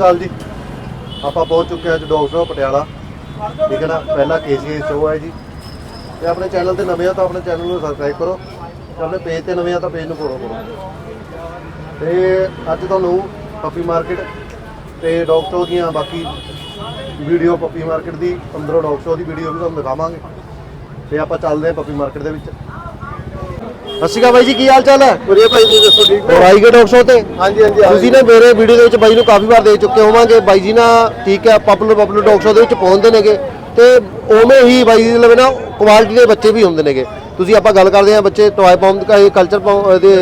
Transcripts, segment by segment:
ਅਕਾਲ ਜੀ। ਆਪਾਂ ਪਹੁੰਚ ਚੁੱਕੇ ਹਾਂ ਅੱਜ ਡੌਗ ਸ਼ੋ ਪਟਿਆਲਾ। ਠੀਕ ਹੈ ਨਾ? ਪਹਿਲਾ ਕੇਸੀਏ ਸ਼ੋਅ ਹੈ ਜੀ। ਤੇ ਆਪਣੇ ਚੈਨਲ ਤੇ ਨਵੇਂ ਆ ਤਾਂ ਆਪਣੇ ਚੈਨਲ ਨੂੰ ਸਬਸਕ੍ਰਾਈਬ ਕਰੋ। ਤੇ ਆਪਣੇ ਪੇਜ ਤੇ ਨਵੇਂ ਆ ਤਾਂ ਪੇਜ ਨੂੰ ਫੋਲੋ ਕਰੋ। ਤੇ ਅੱਜ ਤੁਹਾਨੂੰ ਪੱਪੀ ਮਾਰਕੀਟ ਤੇ ਡੌਗ ਸ਼ੋਅ ਦੀਆਂ ਬਾਕੀ ਵੀਡੀਓ ਪੱਪੀ ਮਾਰਕੀਟ ਦੀ ਅੰਦਰੋਂ ਡੌਗ ਸ਼ੋਅ ਦੀ ਵੀਡੀਓ ਵੀ ਤੁਹਾਨੂੰ ਦਿਖਾਵਾਂਗੇ। ਤੇ ਆਪਾਂ ਚੱਲਦੇ ਹਾਂ ਪੱਪੀ ਮਾਰਕੀਟ ਦੇ ਵਿੱਚ। ਸਤਿ ਸ਼੍ਰੀ ਅਕਾਲ ਬਾਈ ਜੀ ਕੀ ਹਾਲ ਚਾਲ ਹੈ? ਵਧੀਆ ਭਾਈ ਜੀ ਦੱਸੋ ਠੀਕ ਹੋਰ ਆਈ ਗਏ ਡੌਗ ਸ਼ੋ ਤੇ? ਹਾਂਜੀ ਹਾਂਜੀ ਤੁਸੀਂ ਨੇ ਮੇਰੇ ਵੀਡੀਓ ਦੇ ਵਿੱਚ ਬਾਈ ਨੂੰ ਕਾਫੀ ਵਾਰ ਦੇ ਚੁੱਕੇ ਹੋਵਾਂਗੇ। ਬਾਈ ਜੀ ਨਾ ਠੀਕ ਹੈ ਪਪੂਲਰ ਪਪੂਲਰ ਡੌਗ ਸ਼ੋ ਦੇ ਵਿੱਚ ਪਹੁੰਚਦੇ ਨੇਗੇ ਤੇ ਉਵੇਂ ਹੀ ਬਾਈ ਜੀ ਦੇ ਲਵੇ ਨਾ ਕੁਆਲਿਟੀ ਦੇ ਬੱਚੇ ਵੀ ਹੁੰਦੇ ਨੇਗੇ। ਤੁਸੀਂ ਆਪਾਂ ਗੱਲ ਕਰਦੇ ਹਾਂ ਬੱਚੇ ਟੌਏ ਪਾਉਣ ਦਾ ਕਲਚਰ ਪਾਉਣ ਦੇ।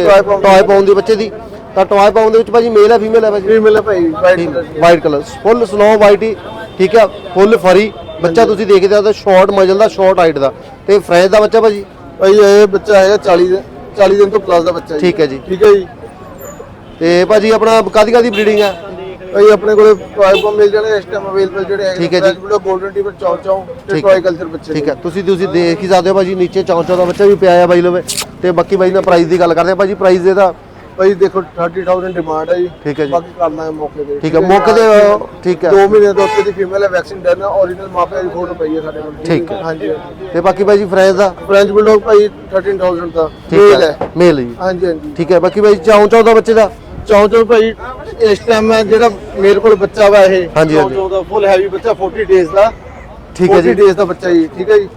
ਟੌਏ ਪਾਉਣ ਦੇ ਬੱਚੇ ਦੀ। ਤਾਂ ਟੌਏ ਪਾਉਣ ਦੇ ਵਿੱਚ ਭਾਜੀ ਮੇਲ ਹੈ ਫੀਮੇਲ ਹੈ ਭਾਜੀ ਵੀ ਮਿਲੇ ਭਾਈ white white colour full snow white ਹੀ ਠੀਕ ਹੈ ਫੁੱਲ ਫਰੀ ਬੱਚਾ ਤੁਸੀਂ ਦੇਖਦੇ ਹੋ ਤਾਂ ਸ਼ਾਰਟ ਮਜਲ ਦਾ ਸ਼ਾਰਟ ਹਾਈਟ ਦਾ। ਤੇ ਫਰੈਂਚ ਦਾ ਬੱਚਾ ਭਾਜੀ ਭਾਈ ਇਹ ਬੱਚਾ ਹੈਗਾ 40 ਦਿਨ 40 ਦਿਨ ਤੋਂ ਪਲੱਸ ਦਾ ਬੱਚਾ ਠੀਕ ਹੈ ਜੀ। ਠੀਕ ਹੈ ਜੀ। ਤੇ ਭਾਜੀ ਆਪਣਾ ਕਾਦੀ ਕਾਦੀ ਬਰੀਡਿੰਗ ਹੈ ਭਾਈ ਆਪਣੇ ਕੋਲੇ ਪਾ ਮਿਲ ਜਾਣੇ ਇਸ ਟਾਈਮ ਅਵੇਲੇਬਲ ਜਿਹੜੇ ਹੈਗੇ ਠੀਕ ਹੈ ਜੀ। ਵੀਡੀਓ 골ਡਨ ਟੀਵਰ ਚੌਂ ਚੌਂ ਤੇ ਟੌਏ ਕਲਚਰ ਬੱਚੇ ਠੀਕ ਹੈ। ਤੁਸੀਂ ਤੁਸੀਂ ਦੇਖ ਹੀ ਸਕਦੇ ਹੋ ਭਾਜੀ ਨੀਚੇ ਚੌਂ ਚੌਂ ਦਾ ਬੱਚਾ ਵੀ ਪਿਆ ਆ ਬਾਈ ਲਵੇ। ਤੇ ਬਾਕੀ ਬਾਈ ਨਾਲ ਪ੍ਰਾਈਸ ਦੀ ਗੱਲ ਕਰਦੇ ਆ ਭਾਜੀ ਪ੍ਰਾਈਸ ਇਹਦਾ ਭਾਈ ਦੇਖੋ 30000 ਡਿਮਾਂਡ ਹੈ ਜੀ। ਠੀਕ ਹੈ ਜੀ। ਬਾਕੀ ਕਰਨਾ ਹੈ ਮੌਕੇ ਤੇ। ਠੀਕ ਹੈ ਮੌਕੇ ਤੇ ਠੀਕ ਹੈ। 2 ਮਹੀਨੇ ਤੋਂ ਉੱਤੇ ਦੀ ਫੀਮੇਲ ਹੈ ਵੈਕਸੀਨ ਡਨ origignal ਮਾਪੇ ਦੀ ਫੋਟੋ ਪਈ ਹੈ ਸਾਡੇ ਕੋਲ। ਠੀਕ ਹੈ। ਹਾਂਜੀ ਤੇ ਬਾਕੀ ਭਾਈ ਜੀ ਫਰੈਂਚ ਦਾ? ਫ੍ਰੈਂਚ ਬੁਲਡੌਗ ਭਾਈ 13000 ਦਾ। ਮੇਲ ਹੈ ਹੈ। ਮੇਲ ਜੀ। ਹਾਂਜੀ ਹਾਂਜੀ। ਠੀਕ ਹੈ ਬਾਕੀ ਭਾਈ ਚੌਂ ਚੌਂ ਦਾ ਬੱਚੇ ਦਾ? ਚੌਂ ਚੌਂ ਭਾਈ ਇਸ ਟਾਈਮ ਜਿਹੜਾ ਮੇਰੇ ਕੋਲ ਬੱਚਾ ਵਾ ਇਹ। ਹਾਂਜੀ, ਚੌਂ ਹਾਂਜੀ। ਚੌਂ ਦਾ ਫੁੱਲ ਹੈਵੀ ਬੱਚਾ 40 ਡੇਜ਼ ਦਾ। ਠੀਕ ਹੈ 40 ਜੀ ਡੇਜ਼ ਦਾ ਬੱਚਾ ਜੀ ਠੀਕ ਹੈ ਜੀ।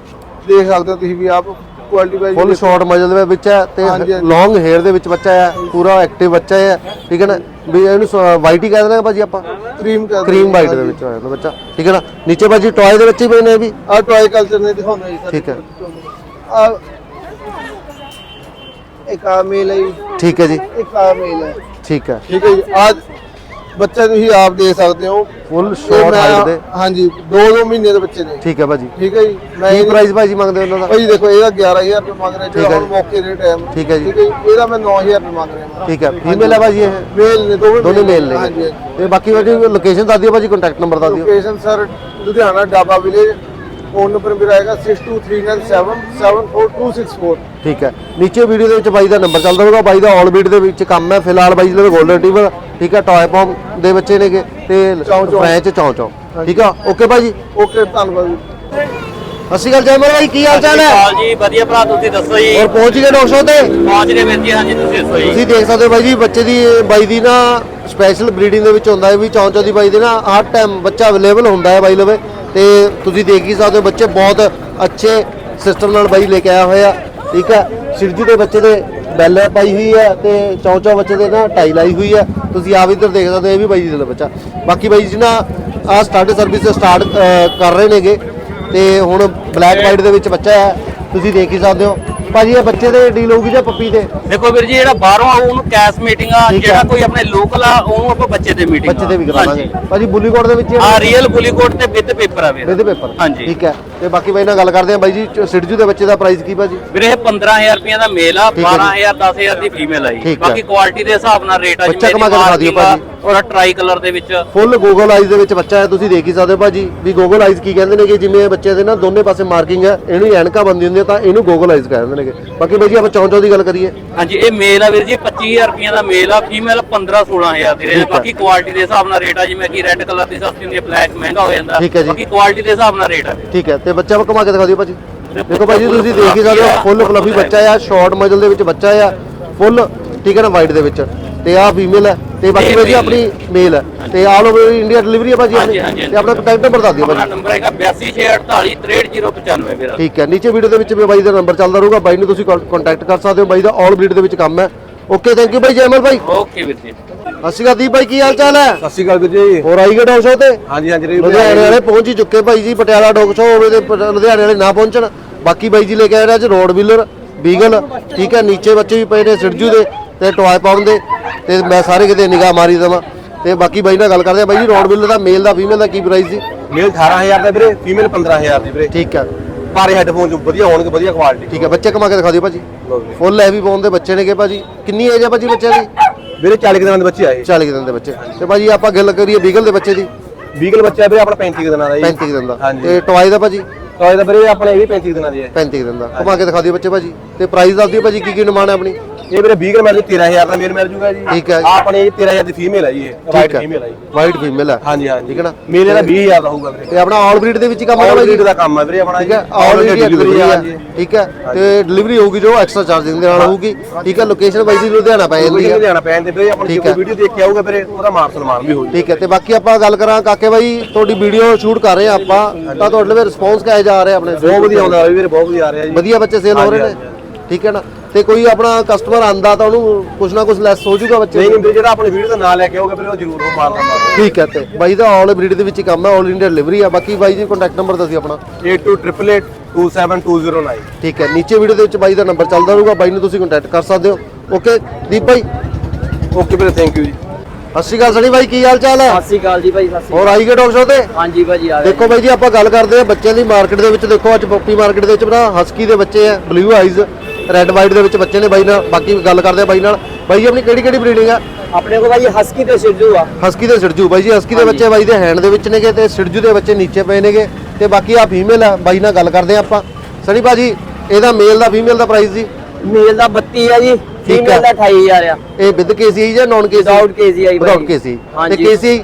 ਦੇਖ ਸਕਦੇ ਹੋ ਤੁਸੀਂ ਵੀ ਆਪ। Quality wise full short muzzle ਦੇ ਵਿੱਚ ਹੈ ਤੇ। ਲੌਂਗ ਹੇਅਰ ਦੇ ਵਿੱਚ ਬੱਚਾ ਹੈ ਪੂਰਾ ਐਕਟਿਵ ਬੱਚਾ ਹੈ ਠੀਕ ਹੈ ਨਾ? ਵੀ ਇਹਨੂੰ ਵਾਈਟ ਹੀ ਕਹਿ ਦਿੰਦੇ ਆ ਭਾਜੀ ਆਪਾਂ? ਕਰੀਮ ਕਰ ਕਰੀਮ ਵਾਈਟ ਦੇ ਵਿੱਚ ਇਹਦਾ ਬੱਚਾ ਠੀਕ ਹੈ ਨਾ? ਨੀਚੇ ਭਾਜੀ ਟੌਏ ਦੇ ਵਿੱਚ ਹੀ ਪਏ ਨੇ ਵੀ? ਆ ਟੌਏ ਕਲਚਰ ਨੇ ਦਿਖਾਉਣਾ ਜੀ ਠੀਕ ਹੈ। ਆ ਇੱਕ ਆ ਮੇਲ ਹੈ ਠੀਕ ਹੈ ਜੀ। ਇੱਕ ਆ ਮੇਲ ਹੈ। ਠੀਕ ਹੈ। ਠੀਕ ਹੈ ਜੀ। ਆ ਬੱਚਾ ਤੁਸੀਂ ਆਪ ਦੇਖ ਸਕਦੇ ਹੋ। ਫੁੱਲ ਸ਼ਾਰਟ ਹਾਈਟ ਦੇ। ਹਾਂਜੀ 2-2 ਮਹੀਨੇ ਦੇ ਬੱਚੇ ਨੇ। ਠੀਕ ਹੈ ਭਾਜੀ। ਠੀਕ ਹੈ ਜੀ। ਮੈਂ ਕੀ ਪ੍ਰਾਈਸ ਭਾਜੀ ਮੰਗਦੇ ਉਹਨਾਂ ਦਾ? ਭਾਈ ਦੇਖੋ ਇਹਦਾ 11000 ਰੁਪਏ ਮੰਗ ਰਿਹਾ ਹੁਣ ਜੀ। ਮੌਕੇ ਦੇ ਟਾਈਮ ਠੀਕ ਹੈ ਜੀ। ਠੀਕ ਹੈ ਜੀ। ਇਹਦਾ ਮੈਂ 9000 ਰੁਪਏ ਮੰਗ ਰਿਹਾ ਠੀਕ ਹੈ। ਫੀਮੇਲ ਹੈ ਭਾਜੀ ਇਹ? ਮੇਲ ਨੇ ਦੋਵੇਂ ਦੋਨੇ ਮੇਲ ਨੇ। ਹਾਂਜੀ ਤੇ ਬਾਕੀ ਭਾਜੀ ਲੋਕੇਸ਼ਨ ਦੱਸ ਦਿਓ ਭਾਜੀ ਕੰਟੈਕਟ ਨੰਬਰ ਦੱਸ ਦਿਓ। Location sir Ludhiana Daba village phone number ਮੇਰਾ ਹੈਗਾ 6239774264 ਠੀਕ ਹੈ। ਨੀਚੇ ਵੀਡੀਓ ਦੇ ਵਿੱਚ ਬਾਈ ਦਾ ਨੰਬਰ ਚੱਲਦਾ ਹੋਊਗਾ ਬਾਈ ਦਾ ਆਲ ਬੀਟ ਦੇ ਵਿੱਚ ਕੰਮ ਹੈ। ਫਿਲਹਾਲ ਬਾਈ ਜੀ ਦੇ 골ਡਨ ਟੀਵਰ ਠੀਕ ਹੈ ਟੌਏ ਪੌਮ ਦੇ ਬੱਚੇ ਨੇਗੇ ਤੇ। ਫਰੈਂਚ ਚੌਂ। ਚੌਂ ਠੀਕ ਆ? ਓਕੇ ਭਾਜੀ ਓਕੇ ਧੰਨਵਾਦ ਜੀ। ਸਤਿ ਸ਼੍ਰੀ ਅਕਾਲ ਜੈਮਲ ਭਾਈ ਕੀ ਹਾਲ ਚਾਲ ਹੈ? ਹਾਲ ਜੀ ਵਧੀਆ ਭਰਾ ਤੁਸੀਂ ਦੱਸੋ ਜੀ? ਹੋਰ ਪਹੁੰਚ ਗਏ ਡਾਕਟਰ ਸ਼ੋ ਤੇ? ਪਹੁੰਚ ਰਹੇ ਵੀਰ ਜੀ ਹਾਂਜੀ ਤੁਸੀਂ ਦੱਸੋ ਜੀ? ਤੁਸੀਂ ਦੇਖ ਸਕਦੇ ਹੋ ਬਾਈ ਜੀ ਬੱਚੇ ਦੀ ਬਾਈ ਦੀ ਨਾ ਸਪੈਸ਼ਲ ਬਰੀਡਿੰਗ ਦੇ ਵਿੱਚ ਹੁੰਦਾ ਹੈ ਵੀ ਚੌਂ ਚੌਂ ਦੀ ਬਾਈ ਦੇ ਨਾ ਹਰ ਟਾਈਮ ਬੱਚਾ ਅਵੇਲੇਬਲ ਹੁੰਦਾ ਹੈ ਬਾਈ ਲਵੇ। ਤੇ ਤੁਸੀਂ ਦੇਖ ਹੀ ਸਕਦੇ ਹੋ ਬੱਚੇ ਬਹੁਤ ਅੱਛੇ ਸਿਸਟਮ ਨਾਲ ਬਾਈ ਲੈ ਕੇ ਆਇਆ ਹੋਇਆ। ਠੀਕ ਹੈ? ਸਿਰਜੀ ਦੇ ਬੱਚੇ ਦੇ ਬੈਲ ਪਾਈ ਹੋਈ ਹੈ ਤੇ ਚੌਂ ਚੌਂ ਬੱਚੇ ਦੇ ਨਾ ਟਾਈ ਲਾਈ ਹੋਈ ਹੈ। ਤੁਸੀਂ ਆਪ ਇੱਧਰ ਦੇਖ ਸਕਦੇ ਹੋ, ਇਹ ਵੀ ਬਾਈ ਜੀ ਦਾ ਬੱਚਾ। ਬਾਕੀ ਬਾਈ ਜੀ ਨਾ ਆ ਸਟਾਰਟ ਸਰਵਿਸ ਸਟਾਰਟ ਕਰ ਰਹੇ ਨੇਗੇ। ਤੇ ਹੁਣ ਬਲੈਕ ਵਾਈਟ ਦੇ ਵਿੱਚ ਬੱਚਾ ਹੈ। ਤੁਸੀਂ ਦੇਖ ਹੀ ਸਕਦੇ ਹੋ। ਭਾਜੀ ਇਹ ਬੱਚੇ ਦੇ ਡੀਲ ਹੋਊਗੀ ਜਾਂ ਪੱਪੀ ਤੇ ਦੇਖੋ ਵੀਰ ਜੀ ਜਿਹੜਾ ਬਾਹਰੋਂ ਆ ਉਹਨੂੰ ਕੈਸ਼ ਮੀਟਿੰਗ ਆ ਠੀਕ ਜਿਹੜਾ। ਕੋਈ ਆਪਣੇ ਲੋਕਲ ਆ ਉਹਨੂੰ ਆਪਾਂ ਬੱਚੇ ਦੇ ਮੀਟਿੰਗ ਬੱਚੇ ਦੇ ਵੀ ਕਰਾਵਾਂਗੇ ਭਾਜੀ ਬੁੱਲੀਕੋਟ ਦੇ ਵਿੱਚ ਆ ਰੀਅਲ ਬੁਲੀਕੋਟ ਤੇ ਵਿਦ ਪੇਪਰ ਆ ਵੀਰ ਇਹਦੇ ਪੇਪਰ ਹਾਂਜੀ। ਠੀਕ ਹੈ ਤੇ ਬਾਕੀ ਬਾਈ ਨਾਲ ਗੱਲ ਕਰਦੇ ਆ ਬਾਈ ਜੀ ਚ- ਸਿਰਜੂ ਦੇ ਬੱਚੇ ਦਾ ਪ੍ਰਾਈਸ ਕੀ ਭਾਜੀ ਵੀਰੇ ਇਹ 15000 ਰੁਪਏ ਦਾ ਮੇਲ ਆ ਠੀਕ ਹੈ ਜੀ। 12000 10000 ਦੀ ਫੀਮੇਲ ਆ ਜੀ ਠੀਕ ਹੈ। ਬਾਕੀ ਕੁਆਲਿਟੀ ਦੇ ਹਿਸਾਬ ਨਾਲ ਰੇਟ ਆ ਬੱਚਾ ਕਮਾ ਕੇ ਦਿਖਾ ਦਿਓ ਭਾਜੀ। ਔਰ ਟਰਾਈ ਕਲਰ ਦੇ ਵਿੱਚ ਫੁੱਲ ਗੂਗਲ ਆਈਜ਼ ਦੇ ਵਿੱਚ ਬੱਚਾ ਹੈ ਤੁਸੀਂ ਦੇਖ ਹੀ ਸਕਦੇ ਹੋ ਭਾਜੀ। ਵੀ ਗੂਗਲ ਆਈਜ਼ ਕੀ ਕਹਿੰਦੇ ਨੇ ਕਿ ਜਿਵੇਂ ਬੱਚੇ ਦੇ ਨਾ ਦੋਨੇ ਪਾਸੇ ਮਾਰਕਿੰਗ ਹੈ ਇਹਨੂੰ ਹੀ ਐਨਕਾਂ ਬੰਦੀ ਹੁੰਦੀ ਤਾਂ ਇਹਨੂੰ ਗੂਗਲ ਆਈਜ਼ ਕਹਿੰਦੇ ਨੇਗੇ। ਬਾਕੀ ਬਾਈ ਜੀ ਆਪਾਂ ਚੌਂ ਚੌਂ ਦੀ ਗੱਲ ਕਰੀਏ। ਹਾਂਜੀ ਇਹ ਮੇਲ ਆ ਵੀਰ ਜੀ 25000 ਰੁਪਏ ਦਾ ਮੇਲ ਆ ਫੀਮੇਲ 15 16000 ਦੀ ਰੇਟ ਹੈ। ਬਾਕੀ ਕੁਆਲਿਟੀ ਦੇ ਹਿਸਾਬ ਨਾਲ ਰੇਟ ਆ ਜਿਵੇਂ ਕਿ ਰੈੱਡ ਕਲਰ ਦੀ ਸਸਤੀ ਹੁੰਦੀ ਹੈ ਬਲੈਕ ਮਹਿੰਗਾ ਹੋ ਜਾਂਦਾ। ਠੀਕ ਹੈ ਜੀ। ਬਾਕੀ ਕੁਆਲਿਟੀ ਦੇ ਹਿਸਾਬ ਨਾਲ ਰੇਟ ਆ। ਠੀਕ ਹੈ ਤੇ ਬੱਚਾ ਕਮਾ ਕੇ ਦਿਖਾ ਦਿਓ ਭਾਜੀ। ਦੇਖੋ ਭਾਜੀ ਤੁਸੀਂ ਦੇਖ ਹੀ ਸਕਦੇ ਹੋ ਫੁੱਲ ਫਲਫੀ ਬੱਚਾ ਆ ਸ਼ਾਰਟ ਮਜਲ ਦੇ ਵਿੱਚ ਬੱਚਾ ਆ ਫੁੱਲ ਠੀਕ ਹੈ ਨਾ ਵਾਈਟ ਦੇ ਵਿੱਚ। ਤੇ ਆ ਫੀਮੇਲ ਹੈ। ਤੇ ਬਾਕੀ ਭਾਜੀ ਆਪਣੀ ਮੇਲ ਹੈ। ਤੇ ਆਲ ਓਵਰ ਇੰਡੀਆ ਡਿਲੀਵਰੀ ਹੈ ਭਾਜੀ ਆਪਣੀ। ਹਾਂਜੀ, ਤੇ ਆਪਣਾ ਕੰਟੈਕਟ ਨੰਬਰ ਦੱਸ ਦਿਓ ਆਪਣਾ ਭਾਜੀ। ਨੰਬਰ ਹੈਗਾ 8268463095 ਮੇਰਾ। ਠੀਕ ਹੈ। ਨੀਚੇ ਵੀਡੀਓ ਦੇ ਵਿੱਚ ਵੀ ਬਾਈ ਦਾ ਨੰਬਰ ਚੱਲਦਾ ਰਹੂਗਾ। ਬਾਈ ਨੂੰ ਤੁਸੀਂ ਕੰਟੈਕਟ ਕਰ ਸਕਦੇ ਹੋ। ਬਾਈ ਦਾ ਆਲ ਬਰੀਡ ਦੇ ਵਿੱਚ ਕੰਮ ਹੈ। ਓਕੇ ਥੈਂਕ ਯੂ ਬਾਈ ਜੈਮਲ ਭਾਈ। ਓਕੇ ਵੀਰ ਜੀ। ਸਤਿ ਸ਼੍ਰੀ ਅਕਾਲ ਦੀਪ ਭਾਈ ਕੀ ਹਾਲ ਚਾਲ ਹੈ? ਸਤਿ ਸ਼੍ਰੀ ਅਕਾਲ ਵੀਰ ਜੀ। ਹੋਰ ਆਈ ਗਏ ਡੌਗ ਸ਼ੋ ਤੇ? ਹਾਂਜੀ ਹਾਂਜੀ ਲੁਧਿਆਣੇ ਵਾਲੇ ਪਹੁੰਚ ਹੀ ਚੁੱਕੇ ਭਾਈ ਜੀ। ਪਟਿਆਲਾ ਡੌਗ ਸ਼ੋ ਹੋਵੇ ਤੇ ਪ- ਲੁਧਿਆਣੇ ਵਾਲੇ ਨਾ ਪਹੁੰਚਣ। ਬਾਕੀ ਬਾਈ ਜੀ ਲੈ ਕੇ ਆ ਰਹੇ ਅੱਜ ਰੋਡ ਵੀਲਰ ਬੀਗਲ ਠੀਕ ਹੈ ਨੀਚੇ ਬੱਚੇ ਵੀ ਪਏ ਨੇ ਸਿਰਜੂ ਦੇ। ਤੇ ਟੋਏ ਪਾਉਣ ਦੇ ਤੇ ਮੈਂ ਸਾਰੇ ਕਿਤੇ ਨਿਗਾਹ ਮਾਰੀ ਦਵਾਂ। ਤੇ ਬਾਕੀ ਬਾਈ ਨਾਲ ਗੱਲ ਕਰਦੇ ਆ। ਬਾਈ ਜੀ ਰੋਡ ਵੀਲਰ ਦਾ ਮੇਲ ਦਾ ਫੀਮੇਲ ਦਾ ਕੀ ਪ੍ਰਾਈਸ ਜੀ? ਮੇਲ 18000 ਦਾ ਵੀਰੇ ਫੀਮੇਲ 15000 ਦੀ ਵੀਰੇ। ਠੀਕ ਹੈ ਸਾਰੇ ਹੈੱਡਫੋਨ ਚ ਵਧੀਆ ਹੋਣਗੇ ਵਧੀਆ ਕੁਆਲਿਟੀ ਠੀਕ ਹੈ ਬੱਚੇ ਕਮਾ ਕੇ ਦਿਖਾ ਦਿਓ ਭਾਜੀ। ਫੁੱਲ ਹੈਵੀ ਪਾਉਣ ਦੇ ਬੱਚੇ ਨੇਗੇ ਭਾਜੀ। ਕਿੰਨੀ ਏਜ ਹੈ ਭਾਜੀ ਬੱਚਿਆਂ ਦੀ? ਵੀਰੇ 40 ਦਿਨਾਂ ਦੇ ਬੱਚੇ ਆਏ 40 ਦਿਨ ਦੇ ਬੱਚੇ। ਤੇ ਭਾਜੀ ਆਪਾਂ ਗੱਲ ਕਰੀਏ ਬੀਗਲ ਦੇ ਬੱਚੇ ਦੀ। ਬੀਗਲ ਬੱਚਾ ਵੀਰੇ ਆਪਣਾ 35 ਦਿਨਾਂ ਦਾ ਜੀ। 35 ਦਿਨ ਦਾ। ਤੇ ਟੋਏ ਦਾ ਭਾਜੀ? ਟੌਏ ਦਾ ਵੀਰੇ ਆਪਣੇ ਇਹ ਵੀ 35 ਦਿਨਾਂ ਦੀ ਹੈ। 35 ਦਿਨ ਦਾ। ਘੁਮਾ ਕੇ ਦਿਖਾ ਦਿਓ ਬੱਚੇ ਭਾਜੀ। ਤੇ ਪ੍ਰਾਈਸ ਦੱਸ ਦਿਓ ਭਾਜੀ ਕੀ ਕੀ ਡਿਮਾਂਡ ਹੈ ਆਪਣੀ? ਇਹ ਵੀਰੇ 20 ਮਿਲ ਜੂ 13000 ਦਾ ਮੇਲ ਮਿਲ ਜੂਗਾ ਜੀ। ਠੀਕ ਹੈ ਜੀ। ਆਪਣੇ 13000 ਦੀ ਫੀਮੇਲ ਹੈ ਜੀ ਇਹ। ਠੀਕ ਹੈ। ਫੀਮੇਲ ਹੈ ਜੀ। ਵਾਈਟ ਫੀਮੇਲ ਹੈ। ਹਾਂਜੀ ਹਾਂਜੀ। ਠੀਕ ਹੈ ਨਾ? ਮੇਲੇ ਦਾ 20000 ਦਾ ਹੋਊਗਾ ਵੀਰੇ। ਤੇ ਆਪਣਾ ਆਲ ਬਰੀਡ ਦੇ ਵਿੱਚ ਹੀ ਕੰਮ ਹੋਣਾ ਆਲ ਜੀ? ਬਰੀਡ ਦਾ ਕੰਮ ਹੈ ਵੀਰੇ ਆਪਣਾ ਠੀਕ ਹੈ। ਆਲ ਇੰਡੀਆ ਡਿਲੀਵਰੀ ਹੈ ਠੀਕ ਹੈ। ਤੇ ਡਿਲੀਵਰੀ ਹੋਊਗੀ ਜੋ ਐਕਸਟਰਾ ਚਾਰਜਿੰਗ ਦੇ ਨਾਲ ਹੋਊਗੀ। ਠੀਕ ਹੈ ਲੋਕੇਸ਼ਨ ਬਾਈ ਦੀ ਲੁਧਿਆਣਾ ਪੈ ਜਾਂਦੀ ਹੈ। ਲੁਧਿਆਣਾ ਪੈਣ ਦੇ ਵੀਰੇ। ਆਪਣੀ ਠੀਕ ਜੇ ਹੈ। ਵੀਡੀਓ ਦੇਖ ਕੇ ਆਊਗਾ ਵੀਰੇ ਉਹਦਾ ਮਾਨ ਸਨਮਾਨ ਵੀ ਹੋ ਜੀ ਠੀਕ ਹੈ। ਤੇ ਬਾਕੀ ਆਪਾਂ ਗੱਲ ਕਰਾਂ ਕਾਕੇ ਬਾਈ ਤੁਹਾਡੀ ਵੀਡੀਓ ਸ਼ੂਟ ਕਰ ਰਹੇ ਹਾਂ ਆਪਾਂ। ਤਾਂ ਤੁਹਾਡੇ ਲਈ ਰਿਸਪੌਂਸ ਕਿਹਾ ਜਾ ਰਿਹਾ ਆਪਣੇ ਬਹੁਤ ਵਧੀਆ ਆਉਂਦਾ ਵੀਰੇ ਬਹੁਤ ਵਧੀਆ ਆ ਰਿਹਾ ਜੀ। ਵਧੀਆ ਬੱਚੇ ਸੇਲ ਹੋ ਰਹੇ ਨੇ। ਠੀਕ ਹੈ ਨਾ? ਤੇ ਕੋਈ ਆਪਣਾ ਕਸਟਮਰ ਆਂਦਾ ਤਾਂ ਉਹਨੂੰ ਕੁਛ ਨਾ ਕੁਛ ਲੈਸ ਹੋ ਜਾਊਗਾ ਬੱਚੇ ਨਹੀਂ ਨਹੀਂ ਵੀਰੇ ਜਿਹੜਾ ਆਪਣੀ ਵੀਡੀਓ ਦਾ ਨਾਂ ਲੈ ਕੇ ਆਊਗਾ ਵੀਰੇ ਉਹ ਜ਼ਰੂਰ ਉਹ ਮਾਰਦਾ ਮਾਰਦਾ ਠੀਕ ਹੈ ਤੇ ਬਾਈ ਦਾ ਆਲ ਬਰੀਡ ਦੇ ਵਿੱਚ ਹੀ ਕੰਮ ਹੈ ਆਲ ਇੰਡੀਆ ਡਿਲੀਵਰੀ ਆ। ਬਾਕੀ ਬਾਈ ਜੀ ਕੰਟੈਕਟ ਨੰਬਰ ਦੱਸੀ ਆਪਣਾ। 8288272209 ਠੀਕ ਹੈ ਨੀਚੇ ਵੀਡੀਓ ਦੇ ਵਿੱਚ ਬਾਈ ਦਾ ਨੰਬਰ ਚੱਲਦਾ ਰਹੂਗਾ ਬਾਈ ਨੂੰ ਤੁਸੀਂ ਕੰਟੈਕਟ ਕਰ ਸਕਦੇ ਹੋ। ਓਕੇ ਦੀਪ ਭਾਈ ਓਕੇ ਵੀਰੇ ਥੈਂਕ ਯੂ ਜੀ। ਸਤਿ ਸ਼੍ਰੀ ਅਕਾਲ ਸਣੀ ਬਾਈ ਕੀ ਹਾਲ ਚਾਲ ਹੈ ਸਤਿ ਸ਼੍ਰੀ ਅਕਾਲ ਜੀ ਭਾਈ ਸਤਿ ਸ਼੍ਰੀ ਹੋਰ ਆਈ ਗਏ ਡਾਕਟਰ ਸਾਹਿਬ ਤੇ? ਹਾਂਜੀ ਭਾਜੀ ਆ। ਗਏ ਦੇਖੋ ਬਾਈ ਜੀ ਆਪਾਂ ਗੱਲ ਕਰਦੇ ਆ ਬੱਚਿਆਂ ਦੀ ਮਾਰਕੀਟ ਦੇ ਵਿੱਚ। ਦੇਖੋ ਅੱਜ ਪੋਪੀ ਮਾਰਕੀਟ ਦੇ ਵਿੱਚ ਨਾ ਹਸਕੀ ਦੇ ਬੱਚੇ ਆ ਬਲੂ ਆਈਜ਼ ਰੈੱਡ ਵਾਈਟ ਦੇ ਵਿੱਚ ਬੱਚੇ ਨੇ ਬਾਈ ਨਾਲ ਬਾਕੀ ਗੱਲ ਕਰਦੇ ਆ ਬਾਈ ਨਾਲ। ਬਾਈ ਜੀ ਆਪਣੀ ਕਿਹੜੀ ਕਿਹੜੀ ਬਰੀਡਿੰਗ ਆ? ਆਪਣੇ ਕੋਲ ਭਾਈ ਹਸਕੀ ਤੇ ਸਿੱਧੂ ਆ। ਹਸਕੀ ਦੇ ਸਿਰਜੂ ਬਾਈ ਜੀ ਹਸਕੀ ਦੇ ਬੱਚੇ ਬਾਈ ਦੇ ਹੈਂਡ ਦੇ ਵਿੱਚ ਨੇਗੇ ਤੇ ਸਿਰਜੂ ਦੇ ਬੱਚੇ ਨੀਚੇ ਪਏ ਨੇਗੇ ਤੇ ਬਾਕੀ ਆ ਫੀਮੇਲ ਆ ਬਾਈ ਨਾਲ ਗੱਲ ਕਰਦੇ ਆ ਆਪਾਂ। ਸਣੀ ਭਾਜੀ ਇਹਦਾ ਮੇਲ ਦਾ ਫੀਮੇਲ ਦਾ ਪ੍ਰਾਈਸ ਜੀ? ਮੇਲ ਦਾ 32 ਆ ਜੀ ਆ। ਫੀਮੇਲ ਦਾ 28000 ਆ। ਇਹ ਵਿਦ ਕੇਸੀ ਜਾਂ non KC without KCI without KC ਤੇ ਕੇਸੀ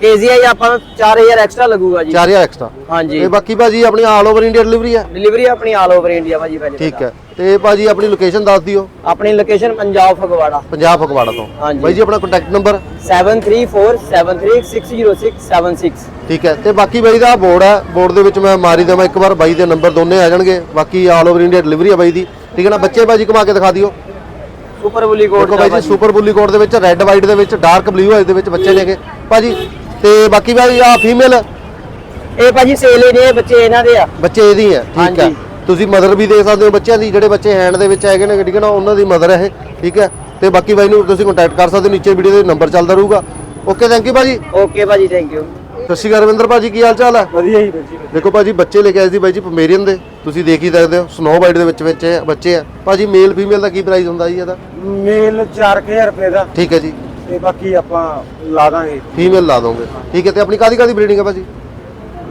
ਕੇਜੀਆਈ ਆਪਾਂ ਨੂੰ 4000 ਐਕਸਟਰਾ ਲੱਗੂਗਾ ਜੀ। 4000 ਐਕਸਟਰਾ ਹਾਂਜੀ। ਤੇ ਬਾਕੀ ਭਾਜੀ ਆਪਣੀ ਆਲ ਓਵਰ ਇੰਡੀਆ ਡਿਲੀਵਰੀ ਆ? ਡਿਲੀਵਰੀ ਆਪਣੀ ਆਲ ਓਵਰ ਇੰਡੀਆ ਭਾਜੀ ਪਹਿਲੇ ਠੀਕ ਹੈ ਤੇ ਭਾਜੀ ਆਪਣੀ ਲੋਕੇਸ਼ਨ ਦੱਸ ਦਿਓ। ਆਪਣੀ ਲੋਕੇਸ਼ਨ ਪੰਜਾਬ ਫਗਵਾੜਾ। ਪੰਜਾਬ ਫਗਵਾੜਾ ਤੋਂ। ਹਾਂਜੀ। ਬਾਈ ਜੀ ਆਪਣਾ ਕੰਟੈਕਟ ਨੰਬਰ 7347360676 ਠੀਕ ਹੈ। ਤੇ ਬਾਕੀ ਬਾਈ ਦਾ ਬੋਰਡ ਹੈ। ਬੋਰਡ ਦੇ ਵਿੱਚ ਮੈਂ ਮਾਰੀ ਦੇਵਾਂ ਇੱਕ ਵਾਰ ਬਾਈ ਦੇ ਨੰਬਰ ਦੋਨੇ ਆ ਜਾਣਗੇ। ਬਾਕੀ ਆਲ ਓਵਰ ਇੰਡੀਆ ਡਿਲੀਵਰੀ ਆ ਬਾਈ ਦੀ। ਠੀਕ ਹੈ ਨਾ? ਬੱਚੇ ਭਾਜੀ ਘੁਮਾ ਕੇ ਦਿਖਾ ਦਿਓ। ਸੁਪਰ ਬੁਲੀ ਕੋਡ ਦੇਖੋ ਬਾਈ ਜੀ ਸੁਪਰ ਬੁੱਲੀ ਕੋਡ ਦੇ ਵਿੱਚ ਰੈੱਡ ਵਾਈਟ ਦੇ ਵਿੱਚ ਡਾਰਕ ਬਲੂ ਆਈਜ਼ ਦੇ ਵਿੱਚ ਬੱਚੇ ਨੇਗੇ। ਭਾਜੀ ਤੇ ਬਾਕੀ ਭਾਜੀ ਆ ਫੀਮੇਲ ਇਹ ਭਾਜੀ ਸੇਲ ਹੀ ਨੇ ਬੱਚੇ ਇਹਨਾਂ ਦੇ ਆ। ਬੱਚੇ ਇਹਦੀ ਹੈ ਠੀਕ ਹੈ। ਹਾਂਜੀ। ਤੁਸੀਂ ਮਦਰ ਵੀ ਦੇ ਸਕਦੇ ਹੋ ਬੱਚਿਆਂ ਦੀ ਜਿਹੜੇ ਬੱਚੇ ਹੈਂਡ ਦੇ ਵਿੱਚ ਹੈਗੇ ਨੇ ਠੀਕ ਹੈ ਨਾ ਉਹਨਾਂ ਦੀ ਮਦਰ ਹੈ ਇਹ ਠੀਕ ਹੈ? ਤੇ ਬਾਕੀ ਬਾਈ ਨੂੰ ਤੁਸੀਂ ਕੰਟੈਕਟ ਕਰ ਸਕਦੇ ਹੋ ਨੀਚੇ ਵੀਡੀਓ ਦੇ ਨੰਬਰ ਚੱਲਦਾ ਰਹੂਗਾ। ਓਕੇ ਥੈਂਕ ਯੂ ਭਾਜੀ। ਓਕੇ ਭਾਜੀ ਥੈਂਕ ਯੂ ਸਤਿ ਸ਼੍ਰੀ ਅਕਾਲ ਰਵਿੰਦਰ ਭਾਜੀ ਕੀ ਹਾਲ ਚਾਲ ਹੈ? ਵਧੀਆ ਜੀ ਵਧੀਆ ਦੇਖੋ ਭਾਜੀ ਬੱਚੇ ਲੈ ਕੇ ਆਏ ਸੀ ਬਾਈ ਜੀ ਪਮੇਰੀਅਨ ਦੇ ਤੁਸੀਂ ਦੇਖ ਹੀ ਸਕਦੇ ਹੋ ਸਨੋ ਵਾਈਟ ਦੇ ਵਿੱਚ ਵਿੱਚ ਇਹ ਬੱਚੇ ਆ। ਭਾਜੀ ਮੇਲ ਫੀਮੇਲ ਦਾ ਕੀ ਪ੍ਰਾਈਸ ਹੁੰਦਾ ਜੀ ਇਹਦਾ? ਮੇਲ 4000 ਰੁਪਏ ਦਾ। ਠੀਕ ਹੈ ਜੀ। ਤੇ ਬਾਕੀ ਆਪਾਂ ਲਾ ਦਾਂਗੇ। ਫੀਮੇਲ ਲਾ ਦੋਗੇ। ਠੀਕ ਹੈ ਤੇ ਆਪਣੀ ਕਾਦੀ ਕਾਦੀ ਬਰੀਡਿੰਗ ਹੈ ਭਾਜੀ?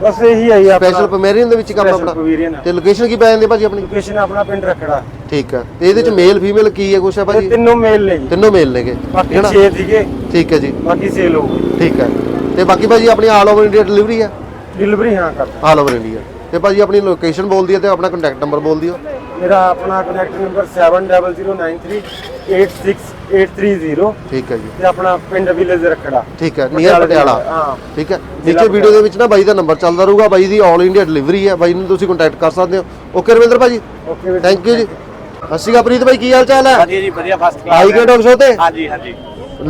ਬਸ ਇਹੀ ਜੀ ਆਪਣਾ। ਸਪੈਸ਼ਲ ਪਮੇਰੀਅਨ ਦੇ ਵਿੱਚ ਕੰਮ Special ਆਪਣਾ। ਤੇ ਲੋਕੇਸ਼ਨ ਕੀ ਪੈ ਜਾਂਦੀ ਹੈ ਭਾਜੀ ਆਪਣੀ? ਲੋਕੇਸ਼ਨ ਆਪਣਾ ਪਿੰਡ ਰੱਖੜਾ। ਠੀਕ ਹੈ ਤੇ ਇਹਦੇ ਚ ਮੇਲ ਫੀਮੇਲ ਕੀ ਹੈ ਕੁਛ ਹੈ ਭਾਜੀ? ਤਿੰਨੋਂ ਮੇਲ ਨੇ ਜੀ। ਤਿੰਨੋਂ ਮੇਲ ਨੇਗੇ। ਬਾਕੀ ਠੀਕ ਹੈ ਨਾ? 6 ਸੀਗੇ। ਠੀਕ ਹੈ ਜੀ। ਬਾਕੀ ਸੇਲ ਹੋ ਗਈ ਠੀਕ ਹੈ ਤੇ ਬਾਕੀ ਭਾਜੀ ਆਪਣੀ ਆਲ ਓਵਰ ਇੰਡੀਆ ਡਿਲੀਵਰੀ ਹੈ ਡਿਲੀਵਰੀ ਹਾਂ ਕਰ ਆਲ ਓਵਰ ਇੰਡੀਆ ਤੇ ਭਾਜੀ ਆਪਣੀ ਲੋਕੇਸ਼ਨ ਬੋਲ ਦਿਓ ਤੇ ਆਪਣਾ ਕੰਟੈਕਟ ਨੰਬਰ ਬੋਲ ਦਿਓ ਮੇਰਾ ਆਪਣਾ ਕਨੈਕਟ ਨੰਬਰ 70093830 ਠੀਕ ਹੈ ਜੀ। ਤੇ ਆਪਣਾ ਪਿੰਡ ਵਿਲੇਜ ਰੱਖੜਾ। ਠੀਕ ਹੈ ਨੀਅਰ ਪਟਿਆਲਾ ਹਾਂ। ਠੀਕ ਹੈ। ਨੀਚੇ ਵੀਡੀਓ ਦੇ ਵਿੱਚ ਨਾ ਬਾਈ ਦਾ ਨੰਬਰ ਚੱਲਦਾ ਰਹੂਗਾ ਬਾਈ ਦੀ ਆਲ ਇੰਡੀਆ ਡਿਲੀਵਰੀ ਹੈ। ਬਾਈ ਨੂੰ ਤੁਸੀਂ ਕੰਟੈਕਟ ਕਰ ਸਕਦੇ ਹੋ। ਓਕੇ ਰਵਿੰਦਰ ਭਾਜੀ। ਓਕੇ ਥੈਂਕ ਯੂ ਜੀ। ਸਤਿ ਸ਼੍ਰੀ ਅਕਾਲ ਪ੍ਰੀਤ ਭਾਈ ਕੀ ਹਾਲ ਚਾਲ ਹੈ? ਵਧੀਆ ਜੀ ਵਧੀਆ ਫਸਟ ਆਈ ਗਏ ਡੌਗ ਸ਼ੋ ਤੇ? ਹਾਂਜੀ ਹਾਂਜੀ।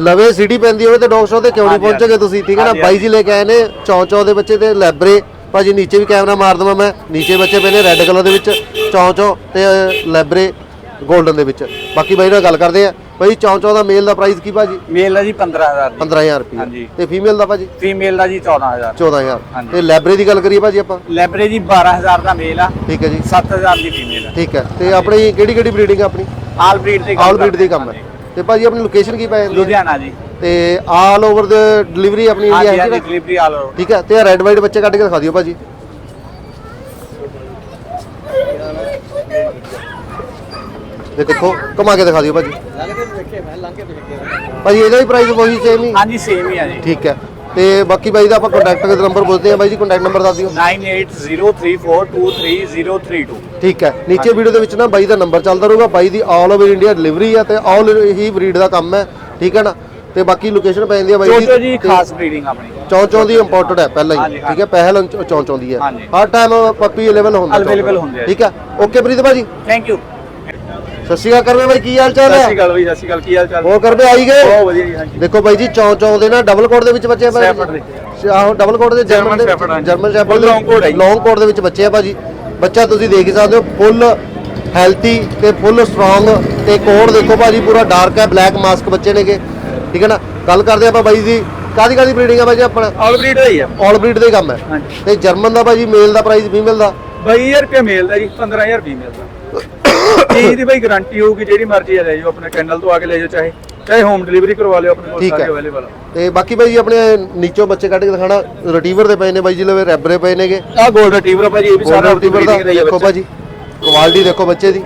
ਲਵੇ ਸਿਟੀ ਪੈਂਦੀ ਹੋਵੇ ਤੇ ਡੌਗ ਸ਼ੋ ਤੇ ਕਿਉਂ ਨਹੀਂ ਪਹੁੰਚੋਗੇ ਤੁਸੀਂ? ਠੀਕ ਹੈ ਨਾ ਬਾਈ ਜੀ ਲੈ ਕੇ ਆਏ ਨੇ ਚੌਂ ਚੌਂ ਦੇ ਬੱਚੇ ਤੇ ਲੈਬਰੇ। ਭਾਜੀ ਨੀਚੇ ਵੀ ਕੈਮਰਾ ਮਾਰ ਦਵਾਂ ਮੈਂ। ਨੀਚੇ ਬੱਚੇ ਪਏ ਨੇ ਰੈੱਡ ਕਲਰ ਦੇ ਵਿੱਚ ਚੌਂ ਚੌਂ ਤੇ ਲੈਬਰੇ 골ਡਨ ਦੇ ਵਿੱਚ। ਬਾਕੀ ਬਾਈ ਨਾਲ ਗੱਲ ਕਰਦੇ ਆ। ਭਾਈ ਚੌਂ ਚੌਂ ਦਾ ਮੇਲ ਦਾ ਪ੍ਰਾਈਸ ਕੀ ਭਾਜੀ? ਮੇਲ ਦਾ ਜੀ 15000 ਦੀ। 15000 ਰੁਪਏ ਹਾਂਜੀ। ਤੇ ਫੀਮੇਲ ਦਾ ਭਾਜੀ? ਫੀਮੇਲ ਦਾ ਜੀ 14000 14000 ਹਾਂਜੀ। ਤੇ ਲੈਬਰੇ ਦੀ ਗੱਲ ਕਰੀਏ ਭਾਜੀ ਆਪਾਂ? ਲੈਬਰੇ ਜੀ 12000 ਦਾ ਮੇਲ ਆ। ਠੀਕ ਹੈ ਜੀ। 7000 ਦੀ ਫੀਮੇਲ ਆ। ਠੀਕ ਹੈ। ਤੇ ਆਪਣੀ ਕਿਹੜੀ ਕਿਹੜੀ ਬਰੀਡਿੰਗ ਆਪਣੀ? ਆਲ ਬਰੀਡ ਦੇ ਆਲ ਬਰੀਡ ਦੀ ਕੰਮ ਹੈ। ਤੇ ਭਾਜੀ ਆਪਣੀ ਲੋਕੇਸ਼ਨ ਕੀ ਪੈ ਜਾਂਦੀ ਲੁਧਿਆਣਾ ਜੀ। ਤੇ ਆਲ ਓਵਰ ਦੇ ਡਿਲੀਵਰੀ ਆਪਣੀ ਇੰਡੀਆ ਹਾਂਜੀ ਹੈ ਹਾਂਜੀ ਡਿਲੀਵਰੀ ਆਲ ਓਵਰ ਠੀਕ ਹੈ ਤੇ ਰੈੱਡ ਵਾਈਟ ਬੱਚੇ ਕੱਢ ਕੇ ਦਿਖਾ ਦਿਓ ਭਾਜੀ। ਇਹ ਦੇਖੋ ਕਮਾ ਕੇ ਦਿਖਾ ਦਿਓ ਭਾਜੀ। ਭਾਜੀ ਇਹਦਾ ਵੀ ਪ੍ਰਾਈਸ ਉਹੀ ਸੇਮ ਹੀ। ਹਾਂਜੀ ਸੇਮ ਹੀ ਆ ਜੀ। ਠੀਕ ਹੈ ਤੇ ਬਾਕੀ ਬਾਈ ਦਾ ਆਪਾਂ ਕੰਟੈਕਟ ਨੰਬਰ ਪੁੱਛਦੇ ਹਾਂ। ਬਾਈ ਜੀ ਕੰਟੈਕਟ ਨੰਬਰ ਦੱਸ ਦਿਓ। 9803423032 ਠੀਕ ਹੈ ਨੀਚੇ ਵੀਡੀਓ ਦੇ ਵਿੱਚ ਨਾ ਬਾਈ ਦਾ ਨੰਬਰ ਚੱਲਦਾ ਰਹੂਗਾ। ਬਾਈ ਦੀ ਆਲ ਓਵਰ ਇੰਡੀਆ ਡਿਲੀਵਰੀ ਹੈ ਤੇ ਆਲ ਹੀ ਬਰੀਡ ਦਾ ਕੰਮ ਹੈ। ਠੀਕ ਹੈ ਨਾ? ਤੇ ਬਾਕੀ ਲੋਕੇਸ਼ਨ ਪੈ ਜਾਂਦੀ ਹੈ ਬਾਈ ਚੋਚੋ ਜੀ ਖਾਸ ਬਰੀਡਿੰਗ ਆਪਣੀ। ਚੌਂਚੌਂ ਦੀ ਇੰਪੋਰਟਡ ਹੈ ਪਹਿਲਾਂ ਹੀ। ਠੀਕ ਹੈ ਪਹਿਲ ਚੌਂਚੌਂ ਦੀ ਹੈ। ਹਰ ਟਾਈਮ ਪੱਪੀ ਅਵੇਲੇਬਲ ਹੁੰਦਾ ਚੌਂਚੌਂ। ਹੁੰਦੇ ਆ। ਠੀਕ ਹੈ ਓਕੇ ਪ੍ਰੀਤ ਭਾਜੀ। ਥੈਂਕ ਯੂ ਸਤਿ ਸ਼੍ਰੀ ਅਕਾਲ ਕਰਵੇ ਬਾਈ ਕੀ ਹਾਲ ਚਾਲ ਸਤਿ ਹੈ ਸ਼੍ਰੀ ਅਕਾਲ ਬਈ ਸਤਿ ਸ਼੍ਰੀ ਅਕਾਲ। ਕੀ ਹਾਲ ਚਾਲ? ਹੋਰ ਕਰਵੇ ਆਈ ਗਏ? ਬਹੁਤ ਵਧੀਆ ਜੀ ਹਾਂਜੀ। ਦੇਖੋ ਬਾਈ ਜੀ ਚੌਂਚੌਂ ਦੇ ਨਾ ਡਬਲ ਕੋਡ ਦੇ ਵਿੱਚ ਬੱਚੇ ਆ ਭਾਜੀ। ਆਹੋ ਡਬਲ ਕੋਡ ਦੇ ਜਰਮਨ ਦੇ। ਜਰਮਨ ਸ਼ੈਫਰਡ long coat ਹੈ। ਲੌਂਗ ਕੋਡ ਦੇ ਵਿੱਚ ਬੱਚੇ ਆ ਭਾਜੀ। ਬੱਚਾ ਤੁਸੀਂ ਦੇਖ ਹੀ ਸਕਦੇ ਹੋ ਫੁੱਲ ਹੈਲਥੀ ਤੇ ਫੁੱਲ ਸਟਰੋਂਗ ਤੇ ਕੋਡ ਦੇਖੋ ਭਾਜੀ ਪੂਰਾ ਡਾਰਕ ਹੈ ਬਲੈਕ ਮਾਸਕ ਬੱਚੇ ਨੇਗੇ। ਠੀਕ ਹੈ ਨਾ? ਗੱਲ ਕਰਦੇ ਆਪਾਂ ਬਾਈ ਦੀ ਕਾਦੀ ਕਾਦੀ ਬਰੀਡਿੰਗ ਆ ਭਾਜੀ ਆਪਣਾ? ਆਲ ਬਰੀਡ ਦਾ ਹੀ ਆ। ਆਲ ਬਰੀਡ ਦਾ ਕੰਮ ਹੈ। ਹਾਂਜੀ। ਤੇ ਜਰਮਨ ਦਾ ਭਾਜੀ ਮੇਲ ਦਾ ਪ੍ਰਾਈਸ ਫੀਮੇਲ ਦਾ 22000 ਰੁਪਏ ਮੇਲ ਦਾ ਜੀ 15000 ਫੀਮੇਲ ਦਾ ਚੀਜ਼ ਦੀ ਬਈ ਗਾਰੰਟੀ ਹੋਊਗੀ ਜਿਹੜੀ ਮਰਜ਼ੀ ਆ ਲੈ ਜਾਓ ਆਪਣੇ ਕੈਨਲ ਤੋਂ ਆ ਕੇ ਲੈ ਜਾਓ ਚਾਹੇ ਚਾਹੇ ਹੋਮ ਡਿਲੀਵਰੀ ਕਰਵਾ ਲਿਓ ਆਪਣੇ ਕੋਲ ਠੀਕ ਹੈ। ਸਾਰੇ ਅਵੇਲੇਬਲ ਆ। ਤੇ ਬਾਕੀ ਭਾਈ ਜੀ ਆਪਣੇ ਨੀਚੋਂ ਬੱਚੇ ਕੱਢ ਕੇ ਦਿਖਾਣਾ ਰਿਟੀਵਰ ਦੇ ਪਏ ਨੇ ਬਾਈ ਜੀ ਲਵੇ ਰੈਬਰੇ ਪਏ ਨੇਗੇ। ਆ 골ਡ ਰਿਟਰੀਵਰ ਭਾਜੀ ਇਹ ਵੀ ਸਾਰਾ ਰਿਟੀਵਰ ਦਾ। breeding ਹੀ ਆ ਦੇਖੋ ਬੱਚਾ। ਭਾਜੀ ਕੁਆਲਿਟੀ ਦੇਖੋ ਬੱਚੇ ਦੀ।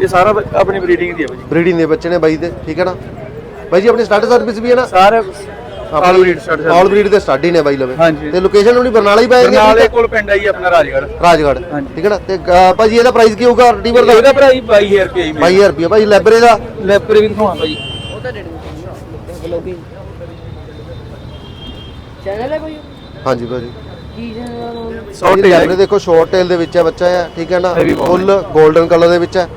ਇਹ ਸਾਰਾ ਬ- ਆਪਣੀ ਬਰੀਡਿੰਗ ਦੀ ਹੈ ਭਾਜੀ। ਬਰੀਡਿੰਗ ਦੇ ਬੱਚੇ ਨੇ ਬਾਈ ਦੇ ਠੀਕ ਹੈ ਨਾ? ਬਾਈ ਜੀ ਆਪਣੀ ਸਟਾਰਟ ਸਰਵਿਸ ਵੀ ਹੈ ਨਾ? ਸਾਰੇ all breed start all breed ਦੇ ਸਟੱਡੀ ਨੇ ਬਾਈ ਲਵੇ। ਹਾਂਜੀ। ਤੇ ਲੋਕੇਸ਼ਨ ਆਪਣੀ ਬਰਨਾਲਾ ਹੀ ਪੈ ਜਾਂਦੀ ਬਰਨਾਲੇ ਕੋਲ ਪਿੰਡ ਆਈ ਆਪਣਾ ਰਾਜਗੜ੍ਹ। ਰਾਜਗੜ੍ਹ ਹਾਂਜੀ। ਠੀਕ ਹੈ ਨਾ? ਤੇ ਭਾਜੀ ਇਹਦਾ ਪ੍ਰਾਈਸ ਕੀ ਹੋਊਗਾ? ਰਿਟੀਵਰ ਦਾ? ਇਹਦਾ ਭਰਾ ਜੀ 22000 ਰੁਪਏ ਹੀ 22000 ਰੁਪਏ। ਭਾਜੀ ਲੈਬਰੇ ਦਾ? ਲੈਪਰ ਵੀ ਦਿਖਾਵਾਂ ਭਾਜੀ। ਚੈਨਲ ਹੈ ਕੋਈ? ਹਾਂਜੀ ਭਾਜੀ। ਕੀ ਚੈਨਲ Short tail ਲੈਬਰੇ ਦੇਖੋ ਸ਼ਾਰਟ ਟੇਲ ਦੇ ਵਿੱਚ ਹੈ ਬੱਚਾ ਹੈ ਠੀਕ ਹੈ ਨਾ? Heavy ਫੁੱਲ 골ਡਨ ਕਲਰ ਦੇ ਵਿੱਚ ਹੈ।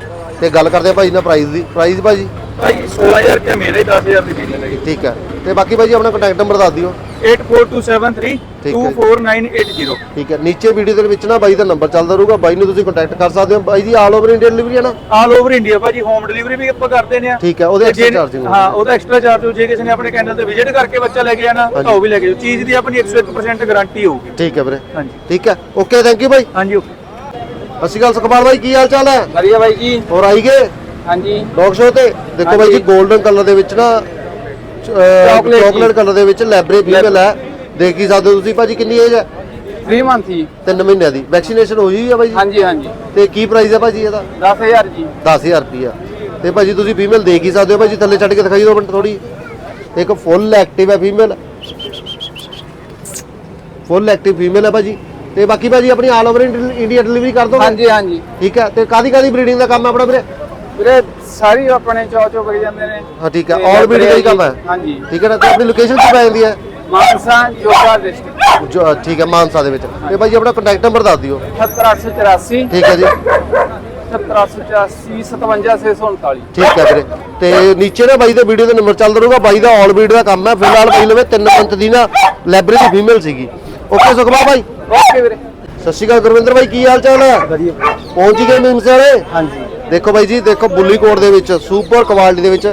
ਤੇ ਗੱਲ ਕਰਦੇ ਆ ਭਾਜੀ ਨਾਲ ਪ੍ਰਾਈਸ ਦੀ। ਪ੍ਰਾਈਸ ਭਾਜੀ? ਭਾਈ 16000 ਰੁਪਏ ਮੇਰੇ 10000 ਦੀ ਫੀਸ ਲੱਗੀ ਠੀਕ ਹੈ। ਤੇ ਬਾਕੀ ਭਾਜੀ ਆਪਣਾ ਕੰਟੈਕਟ ਨੰਬਰ ਦੱਸ ਦਿਓ। 84273 ਠੀਕ ਹੈ। 24980 ਠੀਕ ਹੈ। ਨੀਚੇ ਵੀਡੀਓ ਦੇ ਵਿੱਚ ਨਾ ਬਾਈ ਦਾ ਨੰਬਰ ਚੱਲਦਾ ਰਹੂਗਾ। ਬਾਈ ਨੂੰ ਤੁਸੀਂ ਕੰਟੈਕਟ ਕਰ ਸਕਦੇ ਹੋ। ਬਾਈ ਜੀ ਆਲ ਓਵਰ ਇੰਡੀਆ ਡਿਲੀਵਰੀ ਹੈ ਨਾ? ਆਲ ਓਵਰ ਇੰਡੀਆ ਭਾਜੀ ਹੋਮ ਡਿਲੀਵਰੀ ਵੀ ਆਪਾਂ ਕਰਦੇ ਨੇ ਆ। ਠੀਕ ਹੈ ਉਹਦੇ ਤੇ ਜੇ- ਐਕਸਟਰਾ ਚਾਰਜਿੰਗ ਹਾਂ ਉਹਦਾ ਐਕਸਟਰਾ ਚਾਰਜ ਹੋ ਜੇ ਕਿਸੇ ਨੇ ਆਪਣੇ ਕੈਨਲ ਤੇ ਵਿਜ਼ਿਟ ਕਰਕੇ ਬੱਚਾ ਲੈ ਕੇ ਜਾਣਾ ਤਾਂ ਉਹ ਵੀ ਲੈ ਕੇ ਜਾਓ ਚੀਜ਼ ਦੀ ਆਪਣੀ 101% ਗਾਰੰਟੀ ਹੋਊਗੀ। ਠੀਕ ਹੈ ਵੀਰੇ। ਹਾਂਜੀ। ਠੀਕ ਹੈ। ਓਕੇ ਥੈਂਕ ਯੂ ਬਾਈ। ਹਾਂਜੀ ਓਕੇ ਸਤਿ ਸ਼੍ਰੀ ਅਕਾਲ ਸੁਖਪਾਲ ਬਾਈ ਕੀ ਹਾਲ ਚਾਲ ਹੈ? ਵਧੀਆ ਬਾਈ ਜੀ। ਹੋਰ ਆਈ ਗਏ? ਹਾਂਜੀ। ਡੌਗ ਸ਼ੋ ਤੇ ਦੇਖੋ ਬਾਈ ਜੀ। 골ਡਨ ਕਲਰ ਦੇ ਵਿੱਚ ਨਾ ਚਾਕਲੇਟ। ਕਲਰ ਦੇ ਵਿੱਚ ਲੈਬਰੇ ਫੀਮੇਲ ਹੈ। ਦੇਖ ਹੀ ਸਕਦੇ ਹੋ ਤੁਸੀਂ ਭਾਜੀ ਕਿੰਨੀ ਏਜ ਹੈ? 3 ਮੰਥ ਜੀ। 3 ਮਹੀਨਿਆਂ ਦੀ। ਵੈਕਸੀਨੇਸ਼ਨ ਹੋਈ ਹੈ ਬਾਈ ਜੀ? ਹਾਂਜੀ ਹਾਂਜੀ। ਤੇ ਕੀ ਪ੍ਰਾਈਸ ਹੈ ਭਾਜੀ ਇਹਦਾ? 10000 ਜੀ। 10000 ਰੁਪਿਆ ਤੇ ਭਾਜੀ ਤੁਸੀਂ ਫੀਮੇਲ ਦੇਖ ਹੀ ਸਕਦੇ ਹੋ ਭਾਜੀ ਥੱਲੇ ਛੱਡ ਕੇ ਦਿਖਾਈ ਦਿਓ ਮਿੰਟ ਥੋੜੀ ਇੱਕ ਫੁੱਲ ਐਕਟਿਵ ਹੈ ਫੀਮੇਲ ਫੁੱਲ ਐਕਟਿਵ ਫੀਮੇਲ ਹੈ ਭਾਜੀ। ਤੇ ਬਾਕੀ ਭਾਜੀ ਆਪਣੀ ਆਲ ਓਵਰ ਇੰਡੀਆ ਡਿਲੀਵਰੀ ਕਰ ਦੋਗੇ? ਹਾਂਜੀ ਹਾਂਜੀ। ਠੀਕ ਹੈ। ਤੇ ਕਾਦੀ ਕਾਦੀ ਬਰੀਡਿੰਗ ਦਾ ਕੰਮ ਹੈ ਆਪਣਾ ਵੀਰੇ? ਵੀਰੇ ਸਾਰੀ ਆਪਣੇ ਚੌ ਚੌ ਕਰੀ ਜਾਂਦੇ ਨੇ। ਹਾਂ ਠੀਕ ਹੈ ਤੇ ਆਲ ਬਰੀਡਿੰਗ ਦਾ ਹੀ ਕੰਮ ਹੈ? ਹਾਂਜੀ। ਠੀਕ ਹੈ ਨਾ ਤੇ ਆਪਣੀ ਲੋਕੇਸ਼ਨ ਕੀ ਪੈ ਜਾਂਦੀ ਹੈ? ਮਾਨਸਾ ਜੋਗਾ ਡਿਸਟ੍ਰਿਕਟ ਜੋ ਠੀਕ ਹੈ ਮਾਨਸਾ ਦੇ ਵਿੱਚ। ਤੇ ਭਾਜੀ ਆਪਣਾ ਕੰਟੈਕਟ ਨੰਬਰ ਦੱਸ ਦਿਓ। 78884 ਠੀਕ ਹੈ ਜੀ। 78884 57639 ਠੀਕ ਹੈ ਵੀਰੇ। ਤੇ ਨੀਚੇ ਨਾ ਬਾਈ ਦੇ ਵੀਡੀਓ ਦਾ ਨੰਬਰ ਚੱਲਦਾ ਰਹੂਗਾ। ਬਾਈ ਦਾ ਆਲ ਬਰੀਡ ਦਾ ਕੰਮ ਹੈ। ਫਿਲਹਾਲ ਬਾਈ ਲਵੇ 3 ਮੰਥ ਦੀ ਨਾ ਲਾਇਬ੍ਰੇਰੀ ਫੀਮੇਲ ਸੀਗੀ। ਓਕੇ ਸੁਖਬਾ ਭਾਈ ਓਕੇ ਵੀਰੇ। ਸਤਿ ਸ਼੍ਰੀ ਅਕਾਲ ਗੁਰਵਿੰਦਰ ਭਾਈ ਕੀ ਹਾਲ ਚਾਲ ਹੈ? ਵਧੀਆ। ਪਹੁੰਚ ਹੀ ਗਏ ਮਿਮਸ ਵਾਲੇ? ਹਾਂਜੀ। ਦੇਖੋ ਬਾਈ ਜੀ ਦੇਖੋ ਬੁੱਲੀ ਕੋਟ ਦੇ ਵਿੱਚ ਸੁਪਰ ਕੁਆਲਿਟੀ ਦੇ ਵਿੱਚ।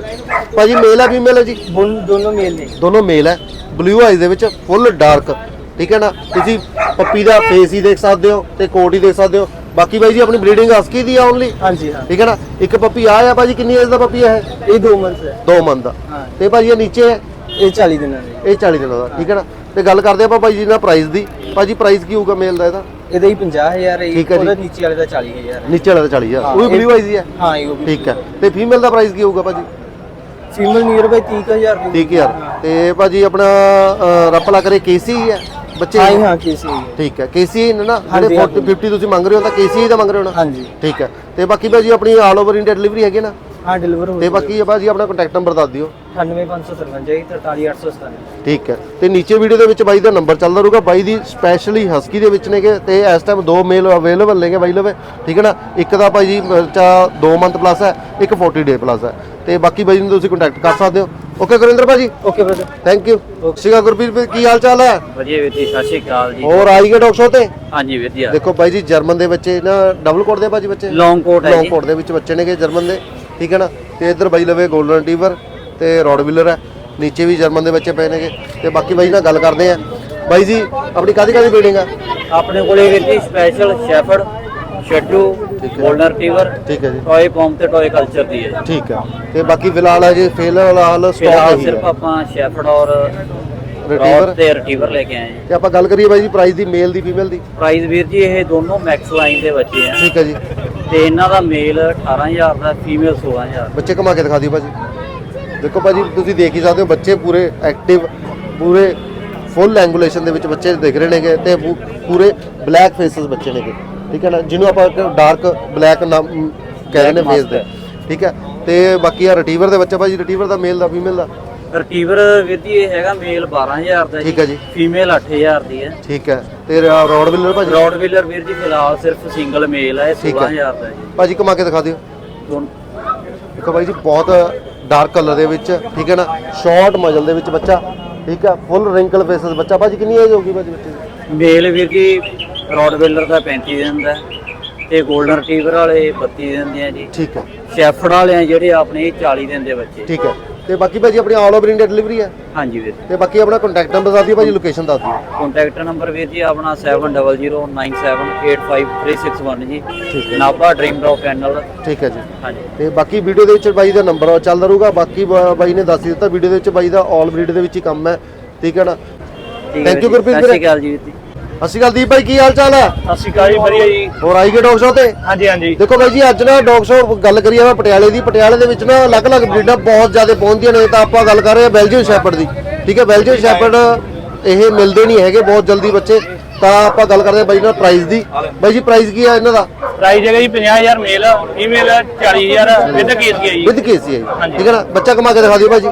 ਭਾਜੀ ਮੇਲ ਹੈ ਫੀਮੇਲ ਹੈ ਜੀ? ਬੁੱਲ ਦੋਨੋਂ ਮੇਲ ਨੇ। ਦੋਨੋਂ ਮੇਲ ਹੈ ਬਲੂ ਆਈਜ਼ ਦੇ ਵਿੱਚ ਫੁੱਲ ਡਾਰਕ ਠੀਕ ਹੈ ਨਾ? ਤੁਸੀਂ ਪੱਪੀ ਦਾ ਫੇਸ ਹੀ ਦੇਖ ਸਕਦੇ ਹੋ ਤੇ ਕੋਟ ਹੀ ਦੇਖ ਸਕਦੇ ਹੋ। ਬਾਕੀ ਬਾਈ ਜੀ ਆਪਣੀ ਬਰੀਡਿੰਗ ਹਸਕੀ ਦੀ ਆ ਓਨਲੀ ਹਾਂਜੀ ਹਾਂ। ਠੀਕ ਹੈ ਨਾ? ਇੱਕ ਪੱਪੀ ਆ ਹੈ ਭਾਜੀ ਕਿੰਨੀ ਏਜ ਦਾ ਪੱਪੀ ਹੈ ਇਹ? 2 ਮੰਥ ਹੈ। 2 ਮੰਥ ਦਾ। ਤੇ ਭਾਜੀ ਇਹ ਨੀਚੇ ਹੈ? ਇਹ 40 ਦਿਨਾਂ ਦੇ। ਇਹ 40 ਦਿਨਾਂ ਦਾ। ਠੀਕ ਹੈ ਨਾ? ਤੇ ਗੱਲ ਕਰਦੇ ਆਪਾਂ ਭਾਜੀ ਨਾਲ ਪ੍ਰਾਈਸ ਦੀ। ਭਾਜੀ ਪ੍ਰਾਈਸ ਕੀ ਹੋਊਗਾ ਮੇਲ ਦਾ ਇਹਦਾ? ਇਹਦਾ ਹੀ 50000 ਹੈ ਠੀਕ ਹੈ ਜੀ। ਉਹਦਾ ਨੀਚੇ ਵਾਲੇ ਦਾ 40000 ਹੈ। ਨੀਚੇ ਵਾਲਾ ਤਾਂ 40000 ਹਾਂ, ਉਹ ਵੀ ਬਲੂ ਆਈਜ਼ ਹੀ ਹੈ। ਹਾਂ ਇਹ ਉਹ ਵੀ ਠੀਕ ਹੈ। ਤੇ ਫੀਮੇਲ ਦਾ ਪ੍ਰਾਈਸ ਕੀ ਹੋਊਗਾ ਭਾਜੀ? ਫੀਮੇਲ ਨੀਅਰ ਬਾਈ 30000 ਦੀ 30000 ਤੇ ਭਾਜੀ ਆਪਣਾ ਅਹ, ਰੱਪਲਾ ਕਰੇ ਕੇਸੀ ਹੀ? ਬੱਚੇ ਹਾਂ ਹਾਂ ਕੇਸੀ ਹੈ ਠੀਕ ਹੈ। ਕੇਸੀ ਨਾ ਜਿਹੜੇ ਹਾਂਜੀ, 40 ਹਾਂਜੀ। 50 ਤੁਸੀਂ ਮੰਗ ਰਹੇ ਹੋ ਤਾਂ ਕੇਸੀ ਦਾ ਮੰਗ ਰਹੇ ਹੋ ਨਾ। ਹਾਂਜੀ। ਠੀਕ ਹੈ। ਤੇ ਬਾਕੀ ਭਾਜੀ ਆਪਣੀ ਆਲ ਓਵਰ ਇੰਡੀਆ ਡਿਲੀਵਰੀ ਹੈਗੀ ਨਾ? ਹਾਂ ਡਿਲੀਵਰ ਹੋ ਤੇ ਬਾਕੀ ਭਾਜੀ ਆਪਣਾ ਕੰਟੈਕਟ ਨੰਬਰ ਦੱਸ ਦਿਓ। 98553 ਜੀ 43897 ਠੀਕ ਹੈ। ਤੇ ਨੀਚੇ ਵੀਡੀਓ ਦੇ ਵਿੱਚ ਬਾਈ ਦਾ ਨੰਬਰ ਚੱਲਦਾ ਰਹੂਗਾ। ਬਾਈ ਦੀ ਸਪੈਸ਼ਲੀ ਹਸਕੀ ਦੇ ਵਿੱਚ ਨੇਗੇ ਤੇ ਇਸ ਟਾਈਮ ਦੋ ਮੇਲ ਅਵੇਲੇਬਲ ਨੇਗੇ ਬਾਈ ਲਵੇ। ਠੀਕ ਹੈ ਨਾ? ਇੱਕ ਦਾ ਭਾਈ ਜੀ ਬੱਚਾ 2 ਮੰਥ ਪਲੱਸ ਹੈ ਇੱਕ 40 ਡੇ ਪਲੱਸ ਹੈ। ਤੇ ਬਾਕੀ ਬਾਈ ਨੂੰ ਤੁਸੀਂ ਕੰਟੈਕਟ ਕਰ ਸਕਦੇ ਹੋ। ਓਕੇ ਗੁਰਿੰਦਰ ਭਾਜੀ? ਓਕੇ ਬ੍ਰਦਰ ਥੈਂਕ ਯੂ ਸਿਗਾ ਗੁਰਪ੍ਰੀਤ ਵੀਰ, ਕੀ ਹਾਲ ਚਾਲ ਹੈ? ਵਧੀਆ ਵੀਰ ਜੀ ਸਤਿ ਸ਼੍ਰੀ ਅਕਾਲ ਜੀ। ਹੋਰ ਆਈ ਗਏ ਡਾਕਟਰ ਤੇ? ਹਾਂਜੀ ਵਧੀਆ। ਦੇਖੋ ਬਾਈ ਜੀ ਜਰਮਨ ਦੇ ਬੱਚੇ ਨਾ ਡਬਲ ਕੋਟ ਦੇ ਭਾਜੀ ਬੱਚੇ? ਲੌਂਗ ਕੋਟ ਹੈ ਲੌਂਗ ਜੀ ਕੋਟ ਦੇ ਵਿੱਚ ਬੱਚੇ ਨੇਗੇ ਜਰਮਨ ਦੇ। ਠੀਕ ਹੈ ਨਾ? ਤੇ ਇੱਧਰ ਬਾਈ ਲਵੇ 골ਡਨ ਟੀਵਰ ਤੇ ਰੋਡਵਿਲਰ ਹੈ। ਨੀਚੇ ਵੀ ਜਰਮਨ ਦੇ ਬੱਚੇ ਪਏ ਨੇਗੇ। ਤੇ ਬਾਕੀ ਬਾਈ ਨਾਲ ਗੱਲ ਕਰਦੇ ਆ ਬਾਈ ਜੀ ਆਪਣੀ ਕਾਦੀ ਕਾਦੀ ਬਿਲਡਿੰਗ ਆ? ਆਪਣੇ ਕੋਲੇ ਵੀਰ ਜੀ ਸਪੈਸ਼ਲ ਸ਼ੈਫਰਡ ਸ਼ੈਡੂ ਗੋਲਡਨ ਰਿਟਰੀਵਰ ਠੀਕ ਹੈ ਜੀ। ਟੌਏ ਪੌਮ ਤੇ ਟੌਏ ਕਲਚਰ ਦੀ ਹੈ ਠੀਕ ਹੈ। ਤੇ ਬਾਕੀ ਫਿਲਹਾਲ ਹੈ ਜੀ ਫਿਲਹਾਲ ਸਟਾਕ ਫਿਲਹਾਲ ਹੈ ਸਿਰਫ ਆਪਾਂ ਸ਼ੈਫਰਡ ਔਰ ਰਿਟਰੀਵਰ ਰੌਡ ਤੇ ਰਿਟਰੀਵਰ ਲੈ ਕੇ ਆਏ ਹਾਂ। ਤੇ ਆਪਾਂ ਗੱਲ ਕਰੀਏ ਬਾਈ ਜੀ ਪ੍ਰਾਈਸ ਦੀ ਮੇਲ ਦੀ ਫੀਮੇਲ ਦੀ? ਪ੍ਰਾਈਸ ਵੀਰ ਜੀ ਇਹ ਦੋਨੋਂ ਮੈਕਸ ਲਾਈਨ ਦੇ ਬੱਚੇ ਆ। ਠੀਕ ਹੈ ਜੀ। ਤੇ ਇਹਨਾਂ ਦਾ ਮੇਲ 18000 ਦਾ ਫੀਮੇਲ 16000 ਬੱਚੇ ਕਮਾ ਕੇ ਦਿਖਾ ਦਿਓ ਭਾਜੀ। ਦੇਖੋ ਭਾਜੀ ਤੁਸੀਂ ਦੇਖ ਹੀ ਸਕਦੇ ਹੋ ਬੱਚੇ ਪੂਰੇ ਐਕਟਿਵ ਪੂਰੇ ਫੁੱਲ ਐਂਗੂਲੇਸ਼ਨ ਦੇ ਵਿੱਚ ਬੱਚੇ ਦਿਖ ਰਹੇ ਨੇਗੇ ਤੇ ਪੂਰੇ ਬਲੈਕ ਫੇਸਸ ਬੱਚੇ ਨੇਗੇ। ਠੀਕ ਹੈ ਨਾ? ਜਿਹਨੂੰ ਆਪਾਂ ਡਾਰਕ ਬਲੈਕ ਨਾਮ ਅਮ, ਕਹਿੰਦੇ ਨੇ ਫੇਸ ਦੇ। ਠੀਕ ਹੈ? ਤੇ ਬਾਕੀ ਆ ਰਿਟਰੀਵਰ ਦੇ ਬੱਚਾ ਭਾਜੀ ਰਿਟਰੀਵਰ ਦਾ ਮੇਲ ਦਾ ਫੀਮੇਲ ਦਾ। ਰਿਟਰੀਵਰ ਵੀਰ ਜੀ ਇਹ ਹੈਗਾ ਮੇਲ 12000 ਦਾ ਠੀਕ ਹੈ ਜੀ। ਫੀਮੇਲ 8000 ਦੀ ਹੈ। ਠੀਕ ਹੈ। ਤੇ ਰੋਡਵਿਲਰ ਭਾਜੀ? ਰੌਡ ਵੀਲਰ ਵੀਰ ਜੀ ਫਿਲਹਾਲ ਸਿਰਫ ਸਿੰਗਲ ਮੇਲ ਹੈ ਇਹ ਠੀਕ ਹੈ। 16000 ਦਾ ਜੀ। ਭਾਜੀ ਕਮਾ ਕੇ ਦਿਖਾ ਦਿਓ। ਦੇਖੋ ਭਾਈ ਜੀ ਬਹੁਤ ਡਾਰਕ ਕਲਰ ਦੇ ਵਿੱਚ ਠੀਕ ਹੈ ਨਾ? ਸ਼ਾਰਟ ਮਜਲ ਦੇ ਵਿੱਚ ਬੱਚਾ ਠੀਕ ਹੈ? ਫੁੱਲ ਰਿੰਕਲ ਫੇਸਸ ਬੱਚਾ। ਭਾਜੀ ਕਿੰਨੀ ਏਜ ਹੋਗੀ ਭਾਜੀ ਬੱਚੇ ਦੀ? ਮੇਲ ਵੀਰ ਜੀ ਰੌਡ ਵੀਲਰ ਦਾ 35 ਦਿਨ ਦਾ ਤੇ 골ਡਨ ਰਿਟਰੀਵਰ ਵਾਲੇ 32 ਦਿਨ ਦੇ ਆ ਜੀ। ਠੀਕ ਹੈ। ਸ਼ੈਫਰਡ ਵਾਲੇ ਆ ਜਿਹੜੇ ਆਪਣੇ ਇਹ 40 ਦਿਨ ਦੇ ਬੱਚੇ। ਠੀਕ ਹੈ। ਤੇ ਬਾਕੀ ਭਾਜੀ ਆਪਣੀ ਆਲ ਓਵਰ ਇੰਡੀਆ ਡਿਲੀਵਰੀ ਹੈ? ਹਾਂਜੀ ਵੀਰ। ਤੇ ਬਾਕੀ ਆਪਣਾ ਕੰਟੈਕਟ ਨੰਬਰ ਦੱਸ ਦਿਓ ਭਾਜੀ ਲੋਕੇਸ਼ਨ ਦੱਸ ਦਿਓ। ਕੰਟੈਕਟ ਨੰਬਰ ਵੀਰ ਜੀ ਆਪਣਾ 7009785361 ਜੀ। ਨਾਭਾ ਡ੍ਰੀਮ ਡੌਗ ਕੈਨਲ ਠੀਕ ਹੈ ਜੀ। ਹਾਂਜੀ। ਤੇ ਬਾਕੀ ਵੀਡੀਓ ਦੇ ਵਿੱਚ ਬਾਈ ਦਾ ਨੰਬਰ ਚੱਲਦਾ ਰਹੂਗਾ। ਬਾਕੀ ਬਾਈ ਨੇ ਦੱਸ ਦਿੱਤਾ ਵੀਡੀਓ ਦੇ ਵਿੱਚ ਬਾਈ ਦਾ ਆਲ ਬਰੀਡ ਦੇ ਵਿੱਚ ਹੀ ਕੰਮ ਹੈ। ਠੀਕ ਹੈ ਨਾ? ਹੈ Thank you ਵੀਰ ਜੀ। ਗੁਰਪ੍ਰੀਤ ਸਤਿ ਸ਼੍ਰੀ ਵੀਰੇ। ਅਕਾਲ ਜੀ। ਸ਼੍ਰੀ ਅਕਾਲ ਦੀਪ ਭਾਈ ਕੀ ਹਾਲ ਚਾਲ ਹੈ ਸਤਿ ਸ਼੍ਰੀ ਅਕਾਲ ਜੀ ਵਧੀਆ ਜੀ। ਹੋਰ ਆਈ ਗਏ ਡੌਗ ਸ਼ੋ ਤੇ? ਹਾਂਜੀ ਹਾਂਜੀ। ਦੇਖੋ ਬਾਈ ਜੀ ਅੱਜ ਨਾ ਡੌਗ ਸ਼ੋ ਗੱਲ ਕਰੀਏ ਆਪਾਂ ਪਟਿਆਲੇ ਦੀ। ਪਟਿਆਲੇ ਦੇ ਵਿੱਚ ਨਾ ਅਲੱਗ-ਅਲੱਗ ਬਰੀਡਾਂ ਬਹੁਤ ਜ਼ਿਆਦਾ ਪਹੁੰਚਦੀਆਂ ਨੇ ਤਾਂ ਆਪਾਂ ਗੱਲ ਕਰ ਰਹੇ ਹਾਂ ਬੈਲਜੀਅਮ ਸ਼ੈਪਰਡ ਦੀ। ਠੀਕ ਹੈ ਬੈਲਜੀਅਮ ਸ਼ੈਪਰਡ ਇਹ ਮਿਲਦੇ ਨਹੀਂ ਹੈਗੇ ਬਹੁਤ ਜਲਦੀ ਬੱਚੇ। ਤਾਂ ਆਪਾਂ ਗੱਲ ਕਰਦੇ ਹਾਂ ਬਾਈ ਨਾਲ ਪ੍ਰਾਈਸ ਦੀ। ਬਾਈ ਜੀ ਪ੍ਰਾਈਸ ਕੀ ਹੈ ਇਹਨਾਂ ਦਾ? ਪ੍ਰਾਈਸ ਹੈਗਾ ਜੀ 50000 ਮੇਲ ਫੀਮੇਲ 40000 ਵਿਦ ਕੇਸ ਹੈ ਜੀ ਵਿਦ ਕੇਸੀ ਹੈ ਜੀ। ਠੀਕ ਹੈ ਨਾ? ਬੱਚਾ ਕਮਾ ਕੇ ਦਿਖਾ ਦਿਓ ਭਾਜੀ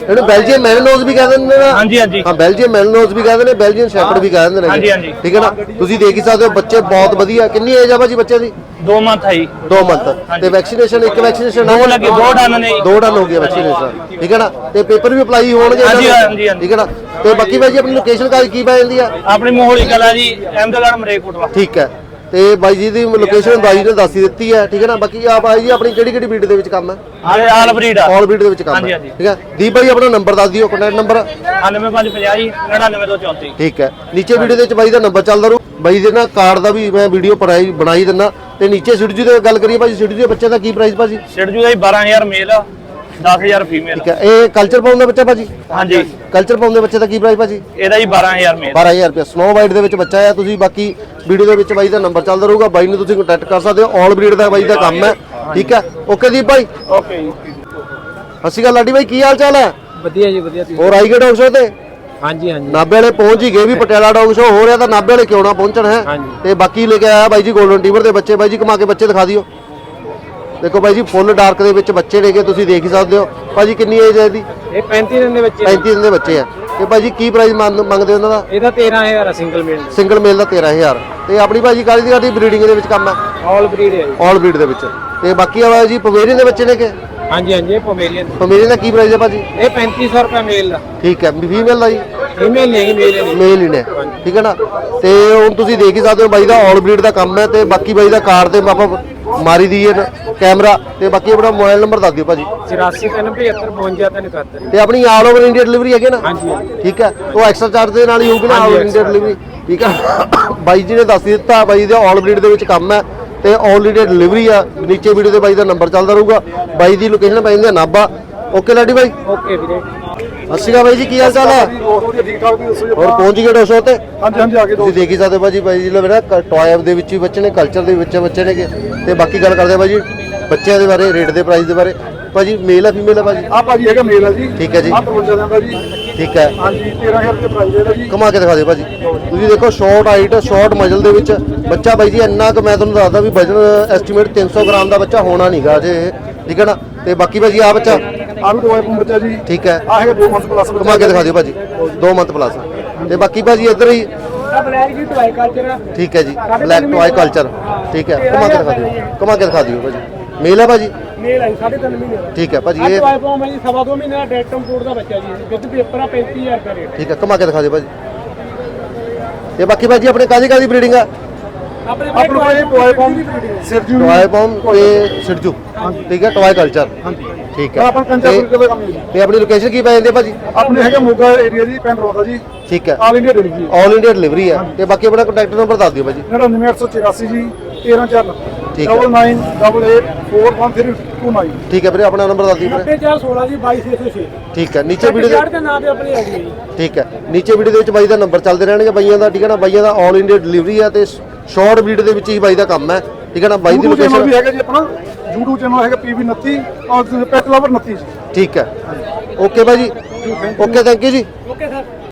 ਇਹਨੂੰ ਬੈਲਜੀਅਮ ਮੈਲਨੋਜ਼ ਵੀ ਕਹਿੰਦੇ ਨੇ ਨਾ। ਹਾਂਜੀ ਹਾਂਜੀ। ਹਾਂ ਬੈਲਜੀਅਮ ਮੈਲਨੋਜ਼ ਵੀ ਕਹਿੰਦੇ ਨੇ ਬੈਲਜੀਅਮ ਸ਼ੈਪਰਡ ਵੀ ਕਹਿੰਦੇ ਨੇ। ਹਾਂਜੀ, ਹਾਂਜੀ। ਠੀਕ ਹੈ ਨਾ? ਤੁਸੀਂ ਦੇਖ ਹੀ ਸਕਦੇ ਹੋ ਬੱਚੇ ਬਹੁਤ ਵਧੀਆ। ਕਿੰਨੀ ਏਜ ਆ ਭਾਜੀ ਬੱਚੇ ਦੀ? 2 ਮੰਥ ਹੈ ਜੀ। 2 ਮੰਥ ਤੇ ਵੈਕਸੀਨੇਸ਼ਨ ਇੱਕ ਵੈਕਸੀਨੇਸ਼ਨ ਦੋ ਲੱਗੇ, ਦੋ ਡਨ ਨੇ। ਜੀ। ਦੋ ਡਨ ਹੋ ਗਿਆ ਵੈਕਸੀਨੇਸ਼ਨ ਠੀਕ ਹੈ ਨਾ? ਤੇ ਪੇਪਰ ਵੀ ਅਪਲਾਈ ਹੋਣਗੇ ਇਹਨਾਂ ਹਾਂਜੀ, ਦੇ? ਹਾਂਜੀ, ਹਾਂਜੀ। ਠੀਕ ਹੈ ਨਾ? ਤੇ ਬਾਕੀ ਭਾਈ ਜੀ ਆਪਣੀ ਲੋਕੇਸ਼ਨ ਕਾਜ ਕੀ ਪੈ ਜਾਂਦੀ ਆ? ਆਪਣੀ ਮੋਹਲੀ ਕਲਾ ਜੀ ਅਹਿਮਦਗੜ੍ਹ ਮਰੇਕੋਟਲਾ। ਠੀਕ ਹੈ। ਤੇ ਬਾਈ ਜੀ ਦੀ ਲੋਕੇਸ਼ਨ ਬਾਈ ਨੇ ਦੱਸ ਹੀ ਦਿੱਤੀ ਹੈ ਠੀਕ ਹੈ ਨਾ? ਬਾਕੀ ਆ ਬਾਈ ਜੀ ਆਪਣੀ ਕਿਹੜੀ ਕਿਹੜੀ ਬੀਟ ਦੇ ਵਿੱਚ ਕੰਮ ਹੈ? ਆਲ ਆਲ ਬਰੀਡ ਆਲ ਬੀਟ ਦੇ ਵਿੱਚ ਕੰਮ ਹੈ। ਹਾਂਜੀ। ਠੀਕ ਹੈ? ਦੀਪ ਭਾਈ ਆਪਣਾ ਨੰਬਰ ਦੱਸ ਦਿਓ ਕੰਟੈਕਟ ਨੰਬਰ 9550 ਜੀ 99234 ਠੀਕ ਹੈ। ਨੀਚੇ ਵੀਡੀਓ ਦੇ ਵਿੱਚ ਬਾਈ ਦਾ ਨੰਬਰ ਚੱਲਦਾ ਰੂ ਬਾਈ ਦੇ ਨਾ ਕਾਰਡ ਦਾ ਵੀ ਮੈਂ ਵੀਡੀਓ ਬਣਾਈ ਬਣਾਈ ਦਿੰਦਾ। ਤੇ ਨੀਚੇ ਸਿਡਜੂ ਦੀ ਗੱਲ ਕਰੀਏ ਭਾਜੀ ਸਿਡਜੂ ਦੇ ਬੱਚੇ ਦਾ ਕੀ ਪ੍ਰਾਈਸ ਭਾਜੀ? ਸਿਰਜੂ ਦਾ ਜੀ 12000 ਮੇਲ। 10000 ਫੀਮੇਲ ਠੀਕ ਹੈ। ਇਹ ਕਲਚਰ ਪਾਉਣ ਦਾ ਬੱਚਾ ਭਾਜੀ? ਹਾਂਜੀ। ਕਲਚਰ ਪਾਉਣ ਦੇ ਬੱਚੇ ਦਾ ਕੀ ਪ੍ਰਾਈਸ ਭਾਜੀ? ਇਹਦਾ ਜੀ 12000 ਮੇਲ 12000 ਰੁਪਏ ਸਨੋ ਵਾਈਟ ਦੇ ਵਿੱਚ ਬੱਚਾ ਹੈ ਤੁਸੀਂ ਬਾਕੀ ਵੀਡੀਓ ਦੇ ਵਿੱਚ ਬਾਈ ਦਾ ਨੰਬਰ ਚੱਲਦਾ ਰਹੂਗਾ। ਬਾਈ ਨੂੰ ਤੁਸੀਂ ਕੰਟੈਕਟ ਕਰ ਸਕਦੇ ਹੋ। ਆਲ ਬਰੀਡ ਦਾ ਬਾਈ ਦਾ ਕੰਮ ਹੈ। ਠੀਕ ਹੈ। ਓਕੇ ਦੀਪ ਭਾਈ। ਓਕੇ ਜੀ। ਸਤਿ ਸ਼੍ਰੀ ਅਕਾਲ ਲਾਡੀ ਭਾਈ। ਕੀ ਹਾਲ ਚਾਲ ਹੈ? ਵਧੀਆ ਜੀ ਵਧੀਆ। ਤੁਸੀਂ ਹੋਰ ਆਈ ਗਏ ਡੌਗ ਸ਼ੋ ਤੇ? ਹਾਂਜੀ ਹਾਂਜੀ। ਨਾਭੇ ਵਾਲੇ ਪਹੁੰਚ ਹੀ ਗਏ ਵੀ ਪਟਿਆਲਾ ਡੌਗ ਸ਼ੋ ਹੋ ਰਿਹਾ ਤਾਂ ਨਾਭੇ ਵਾਲੇ ਕਿਉਂ ਨਾ ਪਹੁੰਚਣ ਹੈ। ਤੇ ਬਾਕੀ ਲੈ ਕੇ ਆਇਆ ਬਾਈ ਜੀ 골ਡਨ ਟੀਵਰ ਦੇ ਬੱਚੇ। ਬਾਈ ਜੀ ਕਮਾ ਕੇ ਬੱਚੇ ਦਿਖਾ ਦਿਓ। ਦੇਖੋ ਬਾਈ ਜੀ ਫੁੱਲ ਡਾਰਕ ਦੇ ਵਿੱਚ ਬੱਚੇ ਨੇ ਕਿ ਤੁਸੀਂ ਦੇਖ ਹੀ ਸਕਦੇ ਹੋ। ਭਾਜੀ ਕਿੰਨੀ ਏਜ ਹੈ ਇਹਦੀ? ਇਹ 35 ਦਿਨ ਦੇ ਵਿੱਚ 35 ਦਿਨ ਦੇ ਬੱਚੇ ਆ। ਤੇ ਭਾਜੀ ਕੀ ਪ੍ਰਾਈਸ ਮੰਗਦੇ ਉਹਨਾਂ ਦਾ? ਇਹਦਾ 13000 ਸਿੰਗਲ ਮੇਲ ਸਿੰਗਲ ਮੇਲ ਦਾ। 13000 ਤੇ ਆਪਣੀ ਭਾਜੀ ਕਾਲੀ ਦੀ ਕਾਦੀ ਬਰੀਡਿੰਗ ਦੇ ਵਿੱਚ ਕੰਮ ਹੈ? ਆਲ ਬਰੀਡ ਹੈ ਜੀ। ਆਲ ਬਰੀਡ ਦੇ ਵਿੱਚ। ਤੇ ਬਾਕੀ ਆ ਜੀ ਪਵੇਰੀਅਨ ਦੇ ਬੱਚੇ ਨੇ ਕਿ ਹਾਂਜੀ ਹਾਂਜੀ ਇਹ ਪੋਮੇਰੀਅਨ ਪਵੇਰੀਅਨ ਦਾ ਕੀ ਪ੍ਰਾਈਸ ਹੈ ਭਾਜੀ? ਇਹ 3500 ਰੁਪਏ ਮੇਲ ਦਾ। ਠੀਕ ਹੈ ਫੀਮੇਲ ਦਾ ਜੀ? ਫੀਮੇਲ ਨਹੀਂ ਮੇਲ ਨਹੀਂ ਮੇਲ ਹੀ ਨੇ। ਠੀਕ ਹੈ ਨਾ? ਤੇ ਹੁਣ ਤੁਸੀਂ ਦੇਖ ਹੀ ਸਕਦੇ ਹੋ ਬਾਈ ਦਾ ਆਲ ਬਰੀਡ ਦਾ ਕੰਮ ਹੈ ਤੇ ਬਾਕੀ ਬਾਈ ਦਾ ਕਾਰਡ ਤੇ ਆਪਾਂ ਮਾਰੀ ਦੀ ਹੈ ਕੈਮਰਾ ਤੇ ਬਾਕੀ ਆਪਣਾ ਮੋਬਾਈਲ ਨੰਬਰ ਦੱਸ ਦਿਓ ਭਾਜੀ। 84 ਕਰਦੇ ਤੇ ਆਪਣੀ ਆਲ ਓਵਰ ਇੰਡੀਆ ਡਿਲੀਵਰੀ ਹੈਗੇ ਨਾ? ਹਾਂਜੀ ਠੀਕ ਹੈ ਉਹ ਐਕਸਟਰਾ ਚਾਰਜ ਦੇ ਨਾਲ ਹੀ ਹੋਊਗੀ ਨਾ ਆਲ ਓਵਰ ਇੰਡੀਆ ਡਿਲੀਵਰੀ। ਠੀਕ ਹੈ ਬਾਈ ਜੀ ਨੇ ਦੱਸ ਦਿੱਤਾ ਬਾਈ ਦਾ ਆਲ ਬਰੀਡ ਦੇ ਵਿੱਚ ਕੰਮ ਹੈ ਤੇ ਆਲ ਇੰਡੀਆ ਡਿਲੀਵਰੀ ਆ ਨੀਚੇ ਵੀਡੀਓ ਤੇ ਬਾਈ ਦਾ ਨੰਬਰ ਚੱਲਦਾ ਰਹੂਗਾ। ਬਾਈ ਦੀ ਲੋਕੇਸ਼ਨ ਪੈ ਜਾਂਦੀ ਹੈ ਨਾਭਾ। ਓਕੇ ਲਾਡੀ ਬਾਈ? ਓਕੇ ਵੀਰੇ। ਸਤਿ ਸ਼੍ਰੀ ਅਕਾਲ ਬਾਈ ਜੀ ਕੀ ਹਾਲ ਚਾਲ ਹੈ? ਠੀਕ ਠਾਕ ਜੀ ਦੱਸੋ ਹੋਰ ਪਹੁੰਚ ਗਏ ਡੋਸੋ ਤੇ? ਹਾਂਜੀ ਹਾਂਜੀ ਆ ਕੇ ਤੁਸੀਂ ਦੇਖ ਹੀ ਸਕਦੇ ਹੋ ਭਾਜੀ ਬਾਈ ਜੀ ਲਵੇ ਨਾ ਟੌਏ ਦੇ ਵਿੱਚ ਵੀ ਬੱਚੇ ਨੇ ਕਲਚਰ ਦੇ ਵਿੱਚ ਬੱਚੇ ਨੇ ਤੇ ਬਾਕੀ ਗੱਲ ਕਰਦੇ ਆ ਭਾਜੀ ਬੱਚਿਆਂ ਦੇ ਬਾਰੇ ਰੇਟ ਦੇ ਪ੍ਰਾਈਸ ਦੇ ਬਾਰੇ। ਭਾਜੀ ਮੇਲ ਆ ਫੀਮੇਲ ਆ ਭਾਜੀ ਆ ਭਾਜੀ ਹੈਗਾ ਮੇਲ ਆ ਜੀ। ਠੀਕ ਹੈ ਜੀ। ਆ ਪਰਵੰਜਾ ਦਾ ਜੀ। ਠੀਕ ਹੈ। ਹਾਂਜੀ 13000 ਰੁਪਏ ਪ੍ਰਾਈਸ ਇਹਦਾ ਜੀ। ਕਮਾ ਕੇ ਦਿਖਾ ਦਿਓ ਭਾਜੀ ਤੁਸੀਂ ਦੇਖੋ ਸ਼ਾਰਟ ਹਾਈਟ ਸ਼ਾਰਟ ਮਜਲ ਦੇ ਵਿੱਚ ਬੱਚਾ ਬਾਈ ਜੀ ਇੰਨਾ ਕੁ ਮੈਂ ਤੁਹਾਨੂੰ ਦੱਸਦਾ ਵੀ ਵਜਨ ਐਸਟੀਮੇਟ 300 ਗ੍ਰਾਮ ਦਾ ਬੱਚਾ ਹੋਣਾ ਨਹੀਂਗਾ ਇਹ। ਠੀਕ ਹੈ ਨਾ? ਤੇ ਬਾਕੀ ਭਾਜੀ ਆ ਬੱਚਾ ਆ ਵੀ ਦਵਾਈ ਪੰਪ ਬੱਚਾ ਜੀ। ਠੀਕ ਹੈ। ਆ ਹੈਗਾ 2 ਮੰਥ ਪਲੱਸ ਕਮਾ ਕੇ ਦਿਖਾ ਦਿਓ ਭਾਜੀ। 2 ਮੰਥ ਪਲੱਸ ਤੇ ਬਾਕੀ ਭਾਜੀ ਇੱਧਰ ਹੀ ਆ ਬਲੈਕ ਜੀ ਟਵਾਈ ਕਲਚਰ ਠੀਕ ਹੈ ਜੀ। ਬਲੈਕ ਟੋਏ ਕਲਚਰ ਠੀਕ ਹੈ। ਕਮਾ ਕੇ ਦਿਖਾ ਦਿਓ। ਕਮਾ ਕੇ ਦਿਖਾ ਦਿਓ ਭਾਜੀ। ਮੇਲ ਹੈ ਭਾਜੀ। ਮੇਲ ਹੈ 3.5 ਮਹੀਨੇ ਦਾ ਠੀਕ ਹੈ ਭਾਜੀ ਇਹ ਟਵਾਈ ਪਾਉਂ ਮੈਂ ਜੀ ਸਵਾ ਦੋ ਮਹੀਨੇ ਦਾ ਡੈਟਮ ਕੋਡ ਦਾ ਬੱਚਾ ਜੀ। ਵਿਦ ਪੇਪਰ ਆ 35000 ਰੁਪਏ ਰੇਟ। ਠੀਕ ਹੈ ਕਮਾ ਕੇ ਦਿਖਾ ਦਿਓ ਭਾਜੀ। ਤੇ ਬਾਕੀ ਭਾਜੀ ਆਪਣੇ ਕਾਦੀ ਕਾਦੀ ਬਰੀਡਿੰਗ ਆ? ਆਪਣੇ ਆਪਣੇ ਕੋਲ ਟੋਏ ਪੰਪ ਸਿਰਜੂ ਟੋਏ ਪੌਮ ਤੇ ਸਿਰਜੂ। ਠੀਕ ਹੈ ਟੋਏ ਕਲਚਰ ਠੀਕ ਹੈ। ਆਪਾਂ ਕੰਚਾ ਤੇ- ਪੁਰ ਦਾ ਕੰਮ ਹੈ ਜੀ ਤੇ ਆਪਣੀ ਲੋਕੇਸ਼ਨ ਕੀ ਪੈ ਜਾਂਦੀ ਹੈ ਭਾਜੀ? ਆਪਣੇ ਹੈਗਾ ਮੋਗਾ ਏਰੀਆ ਜੀ ਪਿੰਡ ਰੋਦਾ ਜੀ। ਠੀਕ ਹੈ। All India delivery all India delivery ਹੈ। ਤੇ ਬਾਕੀ ਆਪਣਾ ਕੰਟੈਕਟ ਨੰਬਰ ਦੱਸ ਦਿਓ ਭਾਜੀ। 99884 ਜੀ 134 ਠੀਕ ਹੈ। 9988413229 ਠੀਕ ਹੈ ਵੀਰੇ ਆਪਣਾ ਨੰਬਰ ਦੱਸ ਦਿਓ ਵੀਰੇ। 9416 ਜੀ 22606 ਠੀਕ ਹੈ। ਨੀਚੇ ਵੀਡੀਓ ਦੇ ਦੇ ਨਾਂ ਤੇ ਆਪਣੀ ਹੈਗੀ ਹੈ ਜੀ। ਠੀਕ ਹੈ। ਨੀਚੇ ਵੀਡੀਓ ਦੇ ਵਿੱਚ ਬਾਈ ਦਾ ਨੰਬਰ ਚੱਲਦੇ ਰਹਿਣਗੇ ਬਾਈਆਂ ਦਾ ਠੀਕ ਹੈ ਨਾ? ਬਾਈਆਂ ਦਾ ਆਲ ਇੰਡੀਆ ਡਿਲੀਵਰੀ ਹੈ ਤੇ ਸ਼ਾਰਟ ਵੀਡੀਓ ਦੇ ਵਿੱਚ ਹੀ ਬਾਈ ਦਾ ਕੰਮ ਹੈ। ਠੀਕ ਹੈ ਨਾ? ਬਾਈ ਦੀ YouTube ਲੋਕੇਸ਼ਨ ਵੀ ਹੈਗਾ ਜੀ ਆਪਣਾ। YouTube ਚੈਨਲ ਹੈਗਾ PV29 ਔਰ ਪੈਟ ਲਵਰ 29 ਜੀ। ਠੀਕ ਹੈ। ਓਕੇ ਭਾਜੀ ਓਕੇ ਥੈਂਕ ਯੂ ਜੀ। Okay sir